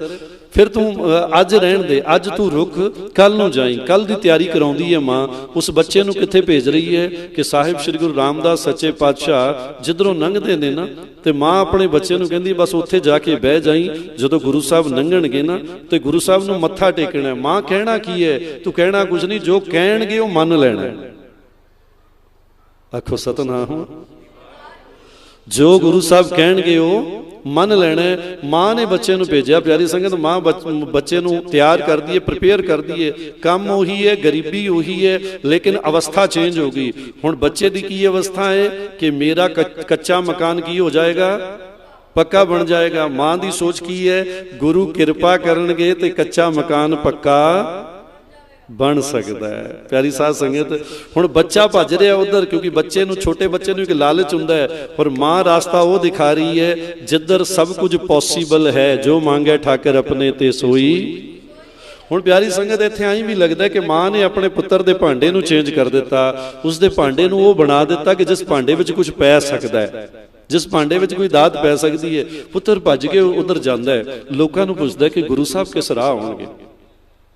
ਫਿਰ ਤੂੰ ਅੱਜ ਰਹਿਣ ਦੇ, ਅੱਜ ਤੂੰ ਰੁਕ ਕੱਲ ਨੂੰ ਜਾਈ ਕੱਲ ਦੀ ਤਿਆਰੀ ਕਰਾਉਂਦੀ ਹੈ ਮਾਂ, ਉਸ ਬੱਚੇ ਨੂੰ ਕਿੱਥੇ ਭੇਜ ਰਹੀ ਹੈ ਕਿ ਸਾਹਿਬ ਸ੍ਰੀ ਗੁਰੂ ਰਾਮਦਾਸ ਸੱਚੇ ਪਾਤਸ਼ਾਹ ਜਿੱਧਰੋਂ ਲੰਘਦੇ ਨੇ ਨਾ, ਤੇ ਮਾਂ ਆਪਣੇ ਬੱਚੇ ਨੂੰ ਕਹਿੰਦੀ, ਬਸ ਉੱਥੇ ਜਾ ਕੇ ਬਹਿ ਜਾਈ, ਜਦੋਂ ਗੁਰੂ ਸਾਹਿਬ ਲੰਘਣਗੇ ਨਾ, ਤੇ ਗੁਰੂ ਸਾਹਿਬ ਨੂੰ ਮੱਥਾ ਟੇਕਣਾ ਮਾਂ ਕਹਿਣਾ ਕੀ ਹੈ? ਤੂੰ ਕਹਿਣਾ ਕੁਝ ਨਹੀਂ, ਜੋ ਕਹਿਣਗੇ ਉਹ ਮੰਨ ਲੈਣਾ ਆਖੋ, ਸਤਨਾਮ। ਜੋ ਗੁਰੂ ਸਾਹਿਬ ਕਹਿਣਗੇ ਉਹ ਮੰਨ ਲੈਣਾ, ਮਾਂ ਨੇ ਬੱਚੇ ਨੂੰ ਭੇਜਿਆ, ਪਿਆਰੀ ਸੰਗਤ, ਮਾਂ ਬੱਚੇ ਨੂੰ ਤਿਆਰ ਕਰਦੀ ਹੈ ਪ੍ਰਿਪੇਅਰ ਕਰਦੀ ਹੈ ਕੰਮ ਉਹੀ ਹੈ, ਗਰੀਬੀ ਉਹੀ ਹੈ, ਲੇਕਿਨ ਅਵਸਥਾ ਚੇਂਜ ਹੋ ਗਈ। ਹੁਣ ਬੱਚੇ ਦੀ ਕੀ ਅਵਸਥਾ ਹੈ? ਕਿ ਮੇਰਾ ਕੱਚ- ਕੱਚਾ ਮਕਾਨ ਕੀ ਹੋ ਜਾਏਗਾ? ਪੱਕਾ ਬਣ ਜਾਏਗਾ। ਮਾਂ ਦੀ ਸੋਚ ਕੀ ਹੈ? ਗੁਰੂ ਕਿਰਪਾ ਕਰਨਗੇ ਤੇ ਕੱਚਾ ਮਕਾਨ ਪੱਕਾ ਬਣ ਸਕਦਾ ਹੈ। ਪਿਆਰੀ ਸਾਧ ਸੰਗਤ, ਹੁਣ ਬੱਚਾ ਭੱਜ ਰਿਹਾ ਉਧਰ, ਕਿਉਂਕਿ ਬੱਚੇ ਨੂੰ, ਛੋਟੇ ਬੱਚੇ ਨੂੰ ਇੱਕ ਲਾਲਚ ਹੁੰਦਾ ਹੈ। ਪਰ ਮਾਂ ਰਾਸਤਾ ਉਹ ਦਿਖਾ ਰਹੀ ਹੈ ਜਿੱਧਰ ਸਭ ਕੁਝ ਪੋਸੀਬਲ ਹੈ, ਜੋ ਮੰਗੇ ਠਾਕਰ ਆਪਣੇ ਤੇ ਸੋਈ। ਹੁਣ ਪਿਆਰੀ ਸੰਗਤ, ਇੱਥੇ ਆਈ ਵੀ ਲੱਗਦਾ ਕਿ ਮਾਂ ਨੇ ਆਪਣੇ ਪੁੱਤਰ ਦੇ ਭਾਂਡੇ ਨੂੰ ਚੇਂਜ ਕਰ ਦਿੱਤਾ। ਉਸ ਦੇ ਭਾਂਡੇ ਨੂੰ ਉਹ ਬਣਾ ਦਿੱਤਾ ਕਿ ਜਿਸ ਭਾਂਡੇ ਵਿੱਚ ਕੁਝ ਪੈ ਸਕਦਾ ਹੈ। ਜਿਸ ਭਾਂਡੇ ਵਿੱਚ ਕੋਈ ਦਾਤ ਪੈ ਸਕਦੀ ਹੈ, ਪੁੱਤਰ ਭੱਜ ਕੇ ਉਧਰ ਜਾਂਦਾ ਹੈ। ਲੋਕਾਂ ਨੂੰ ਪੁੱਛਦਾ ਕਿ ਗੁਰੂ ਸਾਹਿਬ ਕਿਸ ਰਾਹ ਆਉਣਗੇ?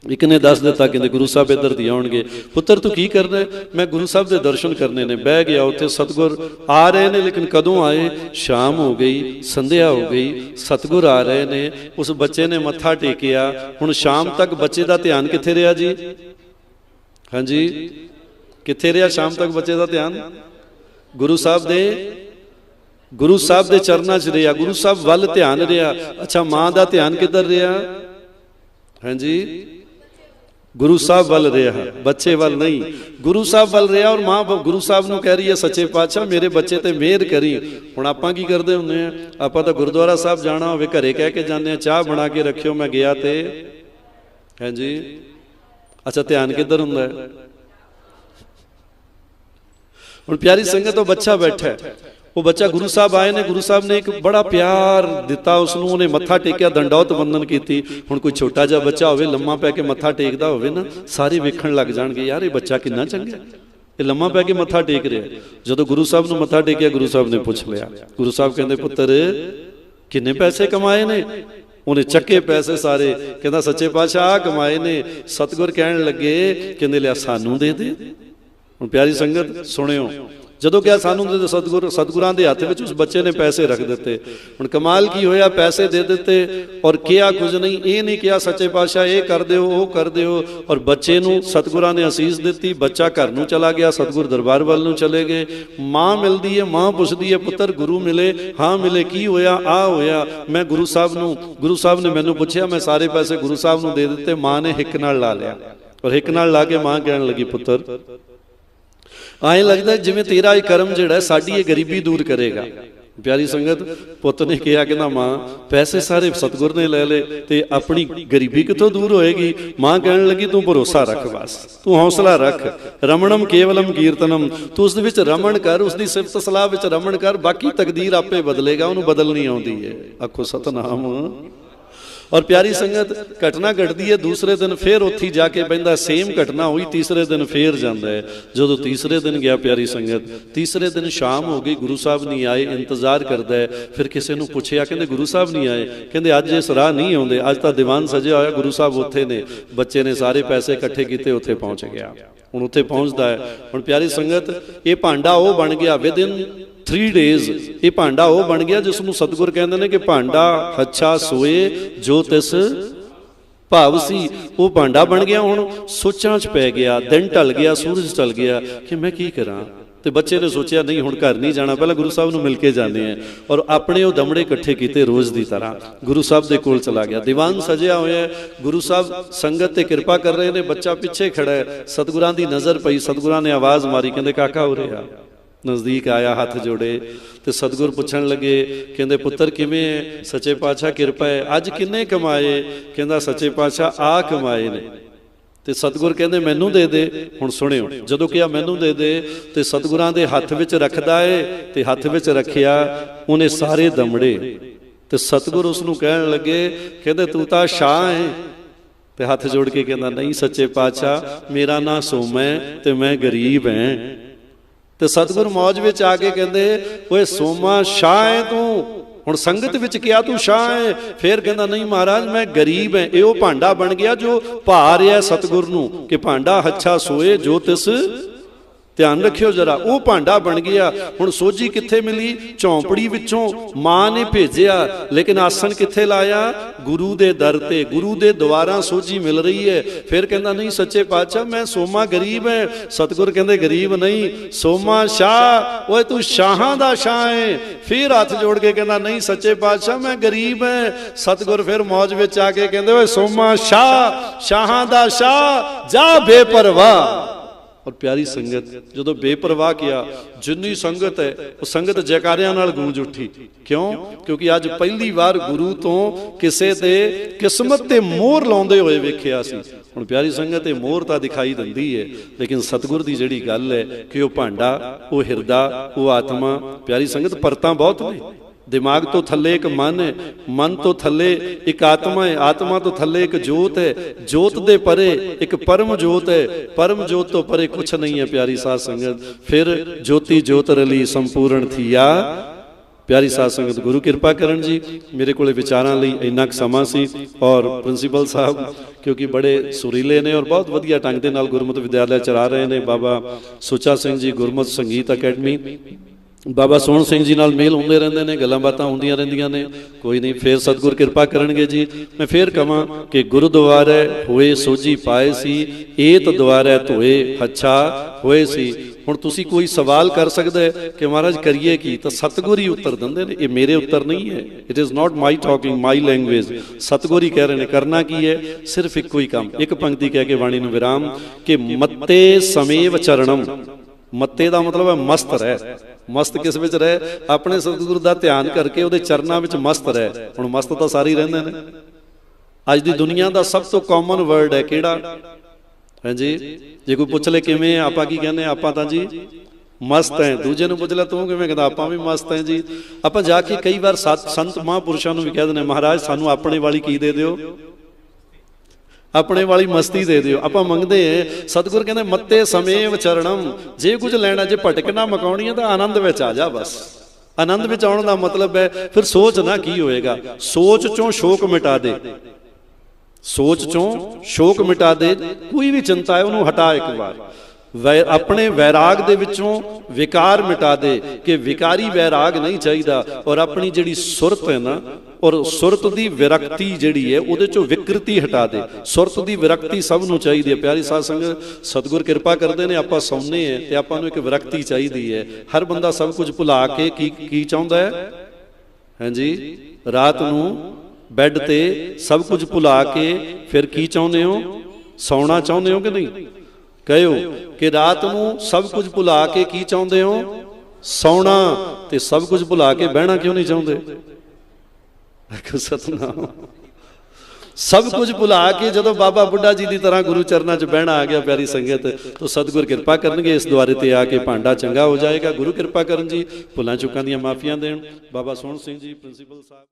ਇੱਕ ਨੇ ਦੱਸ ਦਿੱਤਾ ਕਹਿੰਦੇ ਗੁਰੂ ਸਾਹਿਬ ਇੱਧਰ ਦੀ ਆਉਣਗੇ। ਪੁੱਤਰ, ਤੂੰ ਕੀ ਕਰਨਾ? ਮੈਂ ਗੁਰੂ ਸਾਹਿਬ ਦੇ ਦਰਸ਼ਨ ਕਰਨੇ ਨੇ। ਬਹਿ ਗਿਆ ਉੱਥੇ ਸਤਗੁਰ ਆ ਰਹੇ ਨੇ, ਲੇਕਿਨ ਕਦੋਂ ਆਏ? ਸ਼ਾਮ ਹੋ ਗਈ, ਸੰਧਿਆ ਹੋ ਗਈ, ਸਤਗੁਰ ਆ ਰਹੇ ਨੇ। ਉਸ ਬੱਚੇ ਨੇ ਮੱਥਾ ਟੇਕਿਆ। ਹੁਣ ਸ਼ਾਮ ਤੱਕ ਬੱਚੇ ਦਾ ਧਿਆਨ ਕਿੱਥੇ ਰਿਹਾ ਜੀ? ਹਾਂਜੀ। ਕਿੱਥੇ ਰਿਹਾ ਸ਼ਾਮ ਤੱਕ ਬੱਚੇ ਦਾ ਧਿਆਨ? ਗੁਰੂ ਸਾਹਿਬ ਦੇ? ਗੁਰੂ ਸਾਹਿਬ ਦੇ ਚਰਨਾਂ 'ਚ ਰਿਹਾ। ਗੁਰੂ ਸਾਹਿਬ ਵੱਲ ਧਿਆਨ ਰਿਹਾ। ਅੱਛਾ, ਮਾਂ ਦਾ ਧਿਆਨ ਕਿੱਧਰ ਰਿਹਾ? ਹਾਂਜੀ। ਗੁਰੂ ਸਾਹਿਬ ਵੱਲ ਰਿਹਾ, ਬੱਚੇ ਵੱਲ ਨਹੀਂ। ਗੁਰੂ ਸਾਹਿਬ ਵੱਲ ਰਿਹਾ ਔਰ ਮਾਂ ਗੁਰੂ ਸਾਹਿਬ ਨੂੰ ਕਹਿ ਰਹੀ ਹੈ, ਸੱਚੇ ਪਾਤਸ਼ਾਹ, ਮੇਰੇ ਬੱਚੇ ਤੇ ਮਿਹਰ ਕਰੀ। ਹੁਣ ਆਪਾਂ ਕੀ ਕਰਦੇ ਹੁੰਦੇ ਆ ਆਪਾਂ ਤਾਂ ਗੁਰਦੁਆਰਾ ਸਾਹਿਬ ਜਾਣਾ ਹੋਵੇ, ਘਰੇ ਕਹਿ ਕੇ ਜਾਂਦੇ ਆ ਚਾਹ ਬਣਾ ਕੇ ਰੱਖਿਓ, ਮੈਂ ਗਿਆ ਤੇ। ਹਾਂਜੀ ਅੱਛਾ, ਧਿਆਨ ਕਿੱਧਰ ਹੁੰਦਾ ਹੈ? ਹੁਣ ਪਿਆਰੀ ਸੰਗਤ ਉਹ ਬੱਚਾ ਬੈਠਾ ਹੈ। ਉਹ ਬੱਚਾ ਗੁਰੂ ਸਾਹਿਬ ਆਏ ਨੇ, ਗੁਰੂ ਸਾਹਿਬ ਨੇ ਇੱਕ ਬੜਾ ਪਿਆਰ ਦਿੱਤਾ ਉਸ ਨੂੰ ਉਹਨੇ ਮੱਥਾ ਟੇਕਿਆ, ਦੰਡੌਤ ਬੰਦਨ ਕੀਤੀ। ਹੁਣ ਕੋਈ ਛੋਟਾ ਜਿਹਾ ਬੱਚਾ ਹੋਵੇ, ਲੰਮਾ ਪੈ ਕੇ ਮੱਥਾ ਟੇਕਦਾ ਹੋਵੇ ਨਾ, ਸਾਰੇ ਵੇਖਣ ਲੱਗ ਜਾਣਗੇ, ਯਾਰ, ਇਹ ਬੱਚਾ ਕਿੰਨਾ ਚੰਗਾ ਇਹ ਲੰਮਾ ਪੈ ਕੇ ਮੱਥਾ ਟੇਕ ਰਿਹਾ ਜਦੋਂ ਗੁਰੂ ਸਾਹਿਬ ਨੂੰ ਮੱਥਾ ਟੇਕਿਆ, ਗੁਰੂ ਸਾਹਿਬ ਨੇ ਪੁੱਛ ਲਿਆ। ਗੁਰੂ ਸਾਹਿਬ ਕਹਿੰਦੇ, ਪੁੱਤਰ, ਕਿੰਨੇ ਪੈਸੇ ਕਮਾਏ ਨੇ? ਉਹਨੇ ਚੱਕੇ ਪੈਸੇ ਸਾਰੇ। ਕਹਿੰਦਾ, ਸੱਚੇ ਪਾਤਸ਼ਾਹ, ਕਮਾਏ ਨੇ। ਸਤਿਗੁਰ ਕਹਿਣ ਲੱਗੇ, ਕਹਿੰਦੇ, ਲਿਆ ਸਾਨੂੰ ਦੇ ਦੇ। ਹੁਣ ਪਿਆਰੀ ਸੰਗਤ, ਸੁਣਿਓ। ਜਦੋਂ ਕਿਹਾ ਸਾਨੂੰ ਦੇ ਦੇ ਸਤਿਗੁਰ ਸਤਿਗੁਰਾਂ ਦੇ ਹੱਥ ਵਿੱਚ ਉਸ ਬੱਚੇ ਨੇ ਪੈਸੇ ਰੱਖ ਦਿੱਤੇ। ਹੁਣ ਕਮਾਲ ਕੀ ਹੋਇਆ, ਪੈਸੇ ਦੇ ਦਿੱਤੇ ਔਰ ਕਿਹਾ ਕੁਝ ਨਹੀਂ, ਇਹ ਨਹੀਂ ਕਿਹਾ ਸੱਚੇ ਪਾਤਸ਼ਾਹ ਇਹ ਕਰ ਦਿਓ, ਉਹ ਕਰ ਦਿਓ। ਔਰ ਬੱਚੇ ਨੂੰ ਸਤਿਗੁਰਾਂ ਨੇ ਅਸੀਸ ਦਿੱਤੀ, ਬੱਚਾ ਘਰ ਨੂੰ ਚਲਾ ਗਿਆ, ਸਤਿਗੁਰ ਦਰਬਾਰ ਵੱਲ ਨੂੰ ਚਲੇ ਗਏ। ਮਾਂ ਮਿਲਦੀ ਹੈ ਮਾਂ ਪੁੱਛਦੀ ਹੈ ਪੁੱਤਰ ਗੁਰੂ ਮਿਲੇ, ਹਾਂ ਮਿਲੇ, ਕੀ ਹੋਇਆ, ਆ ਹੋਇਆ। ਮੈਂ ਗੁਰੂ ਸਾਹਿਬ ਨੂੰ ਗੁਰੂ ਸਾਹਿਬ ਨੇ ਮੈਨੂੰ ਪੁੱਛਿਆ, ਮੈਂ ਸਾਰੇ ਪੈਸੇ ਗੁਰੂ ਸਾਹਿਬ ਨੂੰ ਦੇ ਦਿੱਤੇ, ਮਾਂ ਨੇ ਹਿੱਕ ਨਾਲ ਲਾ ਲਿਆ। ਔਰ ਹਿੱਕ ਨਾਲ ਲਾ ਕੇ ਮਾਂ ਕਹਿਣ ਲੱਗੀ, ਪੁੱਤਰ ਐਂ ਲੱਗਦਾ ਜਿਵੇਂ ਤੇਰਾ ਇਹ ਕਰਮ ਜਿਹੜਾ ਸਾਡੀ ਇਹ ਗਰੀਬੀ ਦੂਰ ਕਰੇਗਾ। ਪਿਆਰੀ ਸੰਗਤ, ਪੁੱਤ ਨੇ ਕਿਹਾ ਕਹਿੰਦਾ ਮਾਂ, ਪੈਸੇ ਸਾਰੇ ਸਤਿਗੁਰ ਨੇ ਲੈ ਲਏ ਤੇ ਆਪਣੀ ਗਰੀਬੀ ਕਿੱਥੋਂ ਦੂਰ ਹੋਏਗੀ? ਮਾਂ ਕਹਿਣ ਲੱਗੀ, ਤੂੰ ਭਰੋਸਾ ਰੱਖ ਬਸ। ਤੂੰ ਹੌਸਲਾ ਰੱਖ। ਰਮਣਮ ਕੇਵਲਮ ਕੀਰਤਨਮ। ਤੂੰ ਉਸ ਦੇ ਵਿੱਚ ਰਮਣ ਕਰ, ਉਸ ਦੀ ਸਿਫਤ ਸਲਾਹ ਵਿੱਚ ਰਮਣ ਕਰ। ਬਾਕੀ ਤਕਦੀਰ ਆਪੇ ਬਦਲੇਗਾ, ਉਹਨੂੰ ਬਦਲਣੀ ਆਉਂਦੀ ਹੈ ਆਖੋ, ਸਤਨਾਮ। ਔਰ ਪਿਆਰੀ ਸੰਗਤ, ਘਟਨਾ ਘਟਦੀ ਹੈ, ਦੂਸਰੇ ਦਿਨ ਫੇਰ ਉੱਥੇ ਜਾ ਕੇ ਬੈੰਦਾ ਸੇਮ ਘਟਨਾ ਹੋਈ, ਤੀਸਰੇ ਦਿਨ ਫੇਰ ਜਾਂਦਾ ਹੈ। ਜਦੋਂ ਤੀਸਰੇ ਦਿਨ ਗਿਆ ਪਿਆਰੀ ਸੰਗਤ, ਤੀਸਰੇ ਦਿਨ ਸ਼ਾਮ ਹੋ ਗਈ, ਗੁਰੂ ਸਾਹਿਬ ਨਹੀਂ ਆਏ, ਇੰਤਜ਼ਾਰ ਕਰਦਾ ਹੈ, ਫਿਰ ਕਿਸੇ ਨੂੰ ਪੁੱਛਿਆ, ਕਹਿੰਦੇ ਗੁਰੂ ਸਾਹਿਬ ਨਹੀਂ ਆਏ। ਕਹਿੰਦੇ ਅੱਜ ਇਸ ਰਾਹ ਨਹੀਂ ਆਉਂਦੇ, ਅੱਜ ਤਾਂ ਦੀਵਾਨ ਸਜਿਆ ਹੋਇਆ, ਗੁਰੂ ਸਾਹਿਬ ਉੱਥੇ ਨੇ, ਬੱਚੇ ਨੇ ਸਾਰੇ ਪੈਸੇ ਇਕੱਠੇ ਕੀਤੇ, ਉੱਥੇ ਪਹੁੰਚ ਗਿਆ। ਹੁਣ ਉੱਥੇ ਪਹੁੰਚਦਾ ਹੈ। ਹੁਣ ਪਿਆਰੀ ਸੰਗਤ, ਇਹ ਭਾਂਡਾ ਉਹ ਬਣ ਗਿਆ ਵਿਦਿਨ 3 ਡੇਜ਼ ਇਹ ਭਾਂਡਾ ਉਹ ਬਣ ਗਿਆ ਜਿਸ ਨੂੰ ਸਤਿਗੁਰ ਕਹਿੰਦੇ ਨੇ ਕਿ ਭਾਂਡਾ ਹੱਛਾ ਸੋਏ, ਜੋ ਤਿਸ ਭਾਵ ਸੀ, ਉਹ ਭਾਂਡਾ ਬਣ ਗਿਆ। ਹੁਣ ਸੋਚਾਂ 'ਚ ਪੈ ਗਿਆ, ਦਿਨ ਢਲ ਗਿਆ, ਸੂਰਜ ਢਲ ਗਿਆ ਕਿ ਮੈਂ ਕੀ ਕਰਾਂ? ਤੇ ਬੱਚੇ ਨੇ ਸੋਚਿਆ, ਨਹੀਂ, ਹੁਣ ਘਰ ਨਹੀਂ ਜਾਣਾ, ਪਹਿਲਾਂ ਗੁਰੂ ਸਾਹਿਬ ਨੂੰ ਮਿਲ ਕੇ ਜਾਂਦੇ ਆ। ਔਰ ਆਪਣੇ ਉਹ ਦਮੜੇ ਇਕੱਠੇ ਕੀਤੇ ਰੋਜ਼ ਦੀ ਤਰ੍ਹਾਂ। ਗੁਰੂ ਸਾਹਿਬ ਦੇ ਕੋਲ ਚਲਾ ਗਿਆ। ਦੀਵਾਨ ਸਜਿਆ ਹੋਇਆ ਗੁਰੂ ਸਾਹਿਬ ਸੰਗਤ ਤੇ ਕਿਰਪਾ ਕਰ ਰਹੇ ਨੇ। ਬੱਚਾ ਪਿੱਛੇ ਖੜਾ ਹੈ। ਸਤਿਗੁਰਾਂ ਦੀ ਨਜ਼ਰ ਪਈ। ਸਤਿਗੁਰਾਂ ਨੇ ਆਵਾਜ਼ ਮਾਰੀ। ਕਹਿੰਦੇ, ਕਾਕਾ ਉਰੇ ਆ। ਨਜ਼ਦੀਕ ਆਇਆ ਹੱਥ ਜੋੜੇ ਤੇ ਸਤਿਗੁਰ ਪੁੱਛਣ ਲੱਗੇ, ਕਹਿੰਦੇ, ਪੁੱਤਰ, ਕਿਵੇਂ ਹੈ? ਸੱਚੇ ਪਾਤਸ਼ਾਹ ਕਿਰਪਾ ਹੈ। ਅੱਜ ਕਿੰਨੇ ਕਮਾਏ? ਕਹਿੰਦਾ, ਸੱਚੇ ਪਾਤਸ਼ਾਹ ਆ ਕਮਾਏ ਨੇ। ਤੇ ਸਤਿਗੁਰ ਕਹਿੰਦੇ, ਮੈਨੂੰ ਦੇ ਦੇ। ਹੁਣ ਸੁਣਿਓ, ਜਦੋਂ ਕਿਹਾ, ਮੈਨੂੰ ਦੇ ਦੇ, ਤੇ ਸਤਿਗੁਰਾਂ ਦੇ ਹੱਥ ਵਿੱਚ ਰੱਖਦਾ ਏ ਤੇ ਹੱਥ ਵਿੱਚ ਰੱਖਿਆ ਉਹਨੇ ਸਾਰੇ ਦਮੜੇ। ਤੇ ਸਤਿਗੁਰ ਉਸ ਨੂੰ ਕਹਿਣ ਲੱਗੇ, ਕਹਿੰਦੇ, ਤੂੰ ਤਾਂ ਸ਼ਾਹ ਹੈ ਤੇ ਹੱਥ ਜੋੜ ਕੇ ਕਹਿੰਦਾ, ਨਹੀਂ, ਸੱਚੇ ਪਾਤਸ਼ਾਹ, ਮੇਰਾ ਨਾਂ ਸੋਮਾ ਹੈ ਤੇ ਮੈਂ ਗਰੀਬ ਹਾਂ ਤੇ ਸਤਿਗੁਰ ਮੌਜ ਵਿੱਚ ਆ ਕੇ ਕਹਿੰਦੇ, ਓਏ ਸੋਮਾ, ਸ਼ਾਹ ਹੈ ਤੂੰ? ਹੁਣ ਸੰਗਤ ਵਿੱਚ ਕਿਹਾ ਤੂੰ ਸ਼ਾਹ ਹੈ ਫੇਰ ਕਹਿੰਦਾ, ਨਹੀਂ ਮਹਾਰਾਜ, ਮੈਂ ਗਰੀਬ ਹੈ ਇਹ ਉਹ ਭਾਂਡਾ ਬਣ ਗਿਆ ਜੋ ਭਾ ਰਿਹਾ ਸਤਿਗੁਰ ਨੂੰ, ਕਿ ਭਾਂਡਾ ਹੱਛਾ ਸੋਏ ਜੋ ਤਿਸ ਧਿਆਨ ਰੱਖਿਓ ਜਰਾ, ਉਹ ਭਾਂਡਾ ਬਣ ਗਿਆ। ਹੁਣ ਸੋਝੀ ਕਿੱਥੇ ਮਿਲੀ? ਝੌਂਪੜੀ ਵਿੱਚੋਂ ਮਾਂ ਨੇ ਭੇਜਿਆ, ਲੇਕਿਨ ਆਸਣ ਕਿੱਥੇ ਲਾਇਆ? ਗੁਰੂ ਦੇ ਦਰ ਤੇ, ਗੁਰੂ ਦੇ ਦੁਆਰਾਂ ਸੋਝੀ ਮਿਲ ਰਹੀ ਹੈ। ਫਿਰ ਕਹਿੰਦਾ, ਨਹੀਂ ਸੱਚੇ ਪਾਤਸ਼ਾਹ, ਮੈਂ ਸੋਮਾ ਗਰੀਬ ਹੈ ਸਤਿਗੁਰ ਕਹਿੰਦੇ, ਗਰੀਬ ਨਹੀਂ, ਸੋਮਾ ਸ਼ਾਹ, ਓਏ ਤੂੰ ਸ਼ਾਹਾਂ ਦਾ ਸ਼ਾਹ ਹੈ ਫਿਰ ਹੱਥ ਜੋੜ ਕੇ ਕਹਿੰਦਾ, ਨਹੀਂ ਸੱਚੇ ਪਾਤਸ਼ਾਹ, ਮੈਂ ਗਰੀਬ ਹੈ ਸਤਿਗੁਰ ਫਿਰ ਮੌਜ ਵਿੱਚ ਆ ਕੇ ਕਹਿੰਦੇ, ਓਏ ਸੋਮਾ ਸ਼ਾਹ, ਸ਼ਾਹਾਂ ਦਾ ਸ਼ਾਹ, ਜਾ ਬੇਪਰਵਾਹ। ਔਰ ਪਿਆਰੀ ਸੰਗਤ, ਜਦੋਂ ਬੇਪਰਵਾਹ ਕਿਹਾ, ਜਿੰਨੀ ਸੰਗਤ ਹੈ, ਉਹ ਸੰਗਤ ਜੈਕਾਰਿਆਂ ਨਾਲ ਗੂੰਜ ਉੱਠੀ। ਕਿਉਂ? ਕਿਉਂਕਿ ਅੱਜ ਪਹਿਲੀ ਵਾਰ ਗੁਰੂ ਤੋਂ ਕਿਸੇ ਤੇ ਕਿਸਮਤ ਤੇ ਮੋਹਰ ਲਾਉਂਦੇ ਹੋਏ ਵੇਖਿਆ ਸੀ। ਹੁਣ ਪਿਆਰੀ ਸੰਗਤ, ਇਹ ਮੋਹਰ ਤਾਂ ਦਿਖਾਈ ਦਿੰਦੀ ਹੈ, ਲੇਕਿਨ ਸਤਿਗੁਰ ਦੀ ਜਿਹੜੀ ਗੱਲ ਹੈ ਕਿ ਉਹ ਭਾਂਡਾ, ਉਹ ਹਿਰਦਾ, ਉਹ ਆਤਮਾ, ਪਿਆਰੀ ਸੰਗਤ, ਪਰਤਾਂ ਬਹੁਤ ਨੇ। ਦਿਮਾਗ ਤੋਂ ਥੱਲੇ ਇੱਕ ਮਨ ਹੈ, ਮਨ ਤੋਂ ਥੱਲੇ ਇੱਕ ਆਤਮਾ ਹੈ, ਆਤਮਾ ਤੋਂ ਥੱਲੇ ਇੱਕ ਜੋਤ ਹੈ, ਜੋਤ ਦੇ ਪਰੇ ਇੱਕ ਪਰਮ ਜੋਤ ਹੈ, ਪਰਮ ਜੋਤ ਤੋਂ ਪਰੇ ਕੁਛ ਨਹੀਂ ਹੈ ਪਿਆਰੀ ਸਾਧ ਸੰਗਤ। ਫਿਰ ਜੋਤੀ ਜੋਤ ਰਲੀ ਸੰਪੂਰਨ ਥੀਆ। ਪਿਆਰੀ ਸਾਧ ਸੰਗਤ, ਗੁਰੂ ਕਿਰਪਾ ਕਰਨ ਜੀ। ਮੇਰੇ ਕੋਲੇ ਵਿਚਾਰਾਂ ਲਈ ਇੰਨਾ ਕੁ ਸਮਾਂ ਸੀ ਔਰ ਪ੍ਰਿੰਸੀਪਲ ਸਾਹਿਬ, ਕਿਉਂਕਿ ਬੜੇ ਸੁਰੀਲੇ ਨੇ ਔਰ ਬਹੁਤ ਵਧੀਆ ਢੰਗ ਦੇ ਨਾਲ ਗੁਰਮਤਿ ਵਿਦਿਆਲਿਆ ਚਲਾ ਰਹੇ ਨੇ। ਬਾਬਾ ਸੁੱਚਾ ਸਿੰਘ ਜੀ, ਗੁਰਮਤਿ ਸੰਗੀਤ ਅਕੈਡਮੀ। ਬਾਬਾ ਸੋਹਣ ਸਿੰਘ ਜੀ ਨਾਲ ਮੇਲ ਹੁੰਦੇ ਰਹਿੰਦੇ ਨੇ, ਗੱਲਾਂ ਬਾਤਾਂ ਹੁੰਦੀਆਂ ਰਹਿੰਦੀਆਂ ਨੇ। ਕੋਈ ਨਹੀਂ, ਫੇਰ ਸਤਿਗੁਰ ਕਿਰਪਾ ਕਰਨਗੇ ਜੀ। ਮੈਂ ਫੇਰ ਕਹਾਂ ਕਿ ਗੁਰਦੁਆਰੇ ਹੋਏ ਸੋਜੀ ਪਾਏ ਸੀ, ਏਤ ਦੁਆਰੇ ਧੋਏ ਹੱਛਾ ਹੋਏ ਸੀ। ਹੁਣ ਤੁਸੀਂ ਕੋਈ ਸਵਾਲ ਕਰ ਸਕਦਾ ਹੈ ਕਿ ਮਹਾਰਾਜ ਕਰੀਏ ਕੀ? ਤਾਂ ਸਤਿਗੁਰ ਹੀ ਉੱਤਰ ਦਿੰਦੇ ਨੇ, ਇਹ ਮੇਰੇ ਉੱਤਰ ਨਹੀਂ ਹੈ। It is not my talking my language ਸਤਿਗੁਰ ਹੀ ਕਹਿ ਰਹੇ ਨੇ, ਕਰਨਾ ਕੀ ਹੈ? ਸਿਰਫ ਇੱਕੋ ਹੀ ਕੰਮ। ਇੱਕ ਪੰਕਤੀ ਕਹਿ ਕੇ ਬਾਣੀ ਨੂੰ ਵਿਰਾਮ, ਕਿ ਮੱਤੇ ਸਮੇਵ ਚਰਣਮ। ਮੱਤੇ ਦਾ ਮਤਲਬ ਹੈ ਮਸਤ ਰਹਿ। ਮਸਤ ਕਿਸ ਵਿੱਚ ਰਹਿ? ਆਪਣੇ ਸਤਿਗੁਰੂ ਦਾ ਧਿਆਨ ਕਰਕੇ ਉਹਦੇ ਚਰਨਾਂ ਵਿੱਚ ਮਸਤ ਰਹਿ। ਹੁਣ ਮਸਤ ਤਾਂ ਸਾਰੇ ਹੀ ਰਹਿੰਦੇ ਨੇ। ਅੱਜ ਦੀ ਦੁਨੀਆ ਦਾ ਸਭ ਤੋਂ ਕਾਮਨ ਵਰਡ ਹੈ ਕਿਹੜਾ? ਹਾਂਜੀ ਜੇ? ਕੋਈ ਪੁੱਛ ਲੈ ਕਿਵੇਂ ਆ, ਆਪਾਂ ਕੀ ਕਹਿੰਦੇ ਆਪਾਂ ਤਾਂ ਜੀ ਮਸਤ ਹੈ। ਦੂਜੇ ਨੂੰ ਪੁੱਛ ਲੈ ਤੂੰ ਕਿਵੇਂ ਕਹਿੰਦਾ? ਆਪਾਂ ਵੀ ਮਸਤ ਹੈ ਜੀ। ਆਪਾਂ ਜਾ ਕੇ ਕਈ ਵਾਰ ਸਤ ਸੰਤ ਮਹਾਂਪੁਰਸ਼ਾਂ ਨੂੰ ਵੀ ਕਹਿ ਦਿੰਦੇ ਮਹਾਰਾਜ ਸਾਨੂੰ ਆਪਣੇ ਵਾਲੀ ਕੀ ਦੇ ਦਿਓ? ਆਪਣੇ ਵਾਲੀ ਮਸਤੀ ਦੇ ਦਿਓ। ਆਪਾਂ ਮੰਗਦੇ ਐ ਸਤਿਗੁਰ ਕਹਿੰਦੇ, ਮੱਤੇ ਸਮੇਂ ਵਿਚਰਣਮ ਜੇ ਕੁਝ ਲੈਣਾ, ਜੇ ਭਟਕ ਨਾ ਮਕਾਉਣੀ ਹੈ ਤਾਂ ਆਨੰਦ ਵਿੱਚ ਆ ਜਾ ਬਸ। ਆਨੰਦ ਵਿੱਚ ਆਉਣ ਦਾ ਮਤਲਬ ਹੈ, ਫਿਰ ਸੋਚ ਨਾ ਕੀ ਹੋਏਗਾ। ਸੋਚ ਚੋਂ ਸ਼ੋਕ ਮਿਟਾ ਦੇ। ਸੋਚ ਚੋਂ ਸ਼ੋਕ ਮਿਟਾ ਦੇ। ਕੋਈ ਵੀ ਚਿੰਤਾ ਹੈ, ਉਹਨੂੰ ਹਟਾ ਇੱਕ ਵਾਰ। ਆਪਣੇ ਵੈਰਾਗ ਦੇ ਵਿੱਚੋਂ ਵਿਕਾਰ ਮਿਟਾ ਦੇ ਕਿ ਵਿਕਾਰੀ ਵੈਰਾਗ ਨਹੀਂ ਚਾਹੀਦਾ। ਔਰ ਆਪਣੀ ਜਿਹੜੀ ਸੁਰਤ ਹੈ ਨਾ, ਔਰ ਸੁਰਤ ਦੀ ਵਿਰਕਤੀ ਜਿਹੜੀ ਹੈ, ਉਹਦੇ ਚੋਂ ਵਿਕਰਤੀ ਹਟਾ ਦੇ। ਸੁਰਤ ਦੀ ਵਿਰਕਤੀ ਸਭ ਨੂੰ ਚਾਹੀਦੀ ਹੈ। ਪਿਆਰੀ ਸਾਧ ਸੰਗਤ, ਸਤਿਗੁਰ ਕਿਰਪਾ ਕਰਦੇ ਨੇ, ਆਪਾਂ ਸੌਂਨੇ ਹੈ ਤੇ ਆਪਾਂ ਨੂੰ ਇੱਕ ਵਿਰਕਤੀ ਚਾਹੀਦੀ ਹੈ। ਹਰ ਬੰਦਾ ਸਭ ਕੁਝ ਭੁਲਾ ਕੇ ਕੀ ਕੀ ਚਾਹੁੰਦਾ ਹੈ? ਹਾਂਜੀ? ਰਾਤ ਨੂੰ ਬੈੱਡ ਤੇ ਸਭ ਕੁਝ ਭੁਲਾ ਕੇ ਫਿਰ ਕੀ ਚਾਹੁੰਦੇ ਹੋ? ਸੌਣਾ ਚਾਹੁੰਦੇ ਹੋ ਕਿ ਨਹੀਂ? ਕਹਿਓ ਕਿ ਰਾਤ ਨੂੰ ਸਭ ਕੁਝ ਭੁਲਾ ਕੇ ਕੀ ਚਾਹੁੰਦੇ ਹੋ? ਸੌਣਾ ਤੇ ਸਭ ਕੁਝ ਭੁਲਾ ਕੇ ਬਹਿਣਾ ਕਿਉਂ ਨਹੀਂ ਚਾਹੁੰਦੇ? ਆਖੋ ਸਤਨਾਮ। ਸਭ ਕੁਝ ਭੁਲਾ ਕੇ ਜਦੋਂ ਬਾਬਾ ਬੁੱਢਾ ਜੀ ਦੀ ਤਰ੍ਹਾਂ ਗੁਰੂ ਚਰਨਾਂ 'ਚ ਬਹਿਣਾ ਆ ਗਿਆ, ਪਿਆਰੀ ਸੰਗਤ, ਤੋਂ ਸਤਿਗੁਰ ਕਿਰਪਾ ਕਰਨਗੇ, ਇਸ ਦੁਆਰੇ ਤੇ ਆ ਕੇ ਭਾਂਡਾ ਚੰਗਾ ਹੋ ਜਾਏਗਾ। ਗੁਰੂ ਕਿਰਪਾ ਕਰਨ ਜੀ, ਭੁੱਲਾਂ ਚੁੱਕਾਂ ਦੀਆਂ ਮਾਫੀਆਂ ਦੇਣ। ਬਾਬਾ ਸੋਹਣ ਸਿੰਘ ਜੀ, ਪ੍ਰਿੰਸੀਪਲ ਸਾਹਿਬ।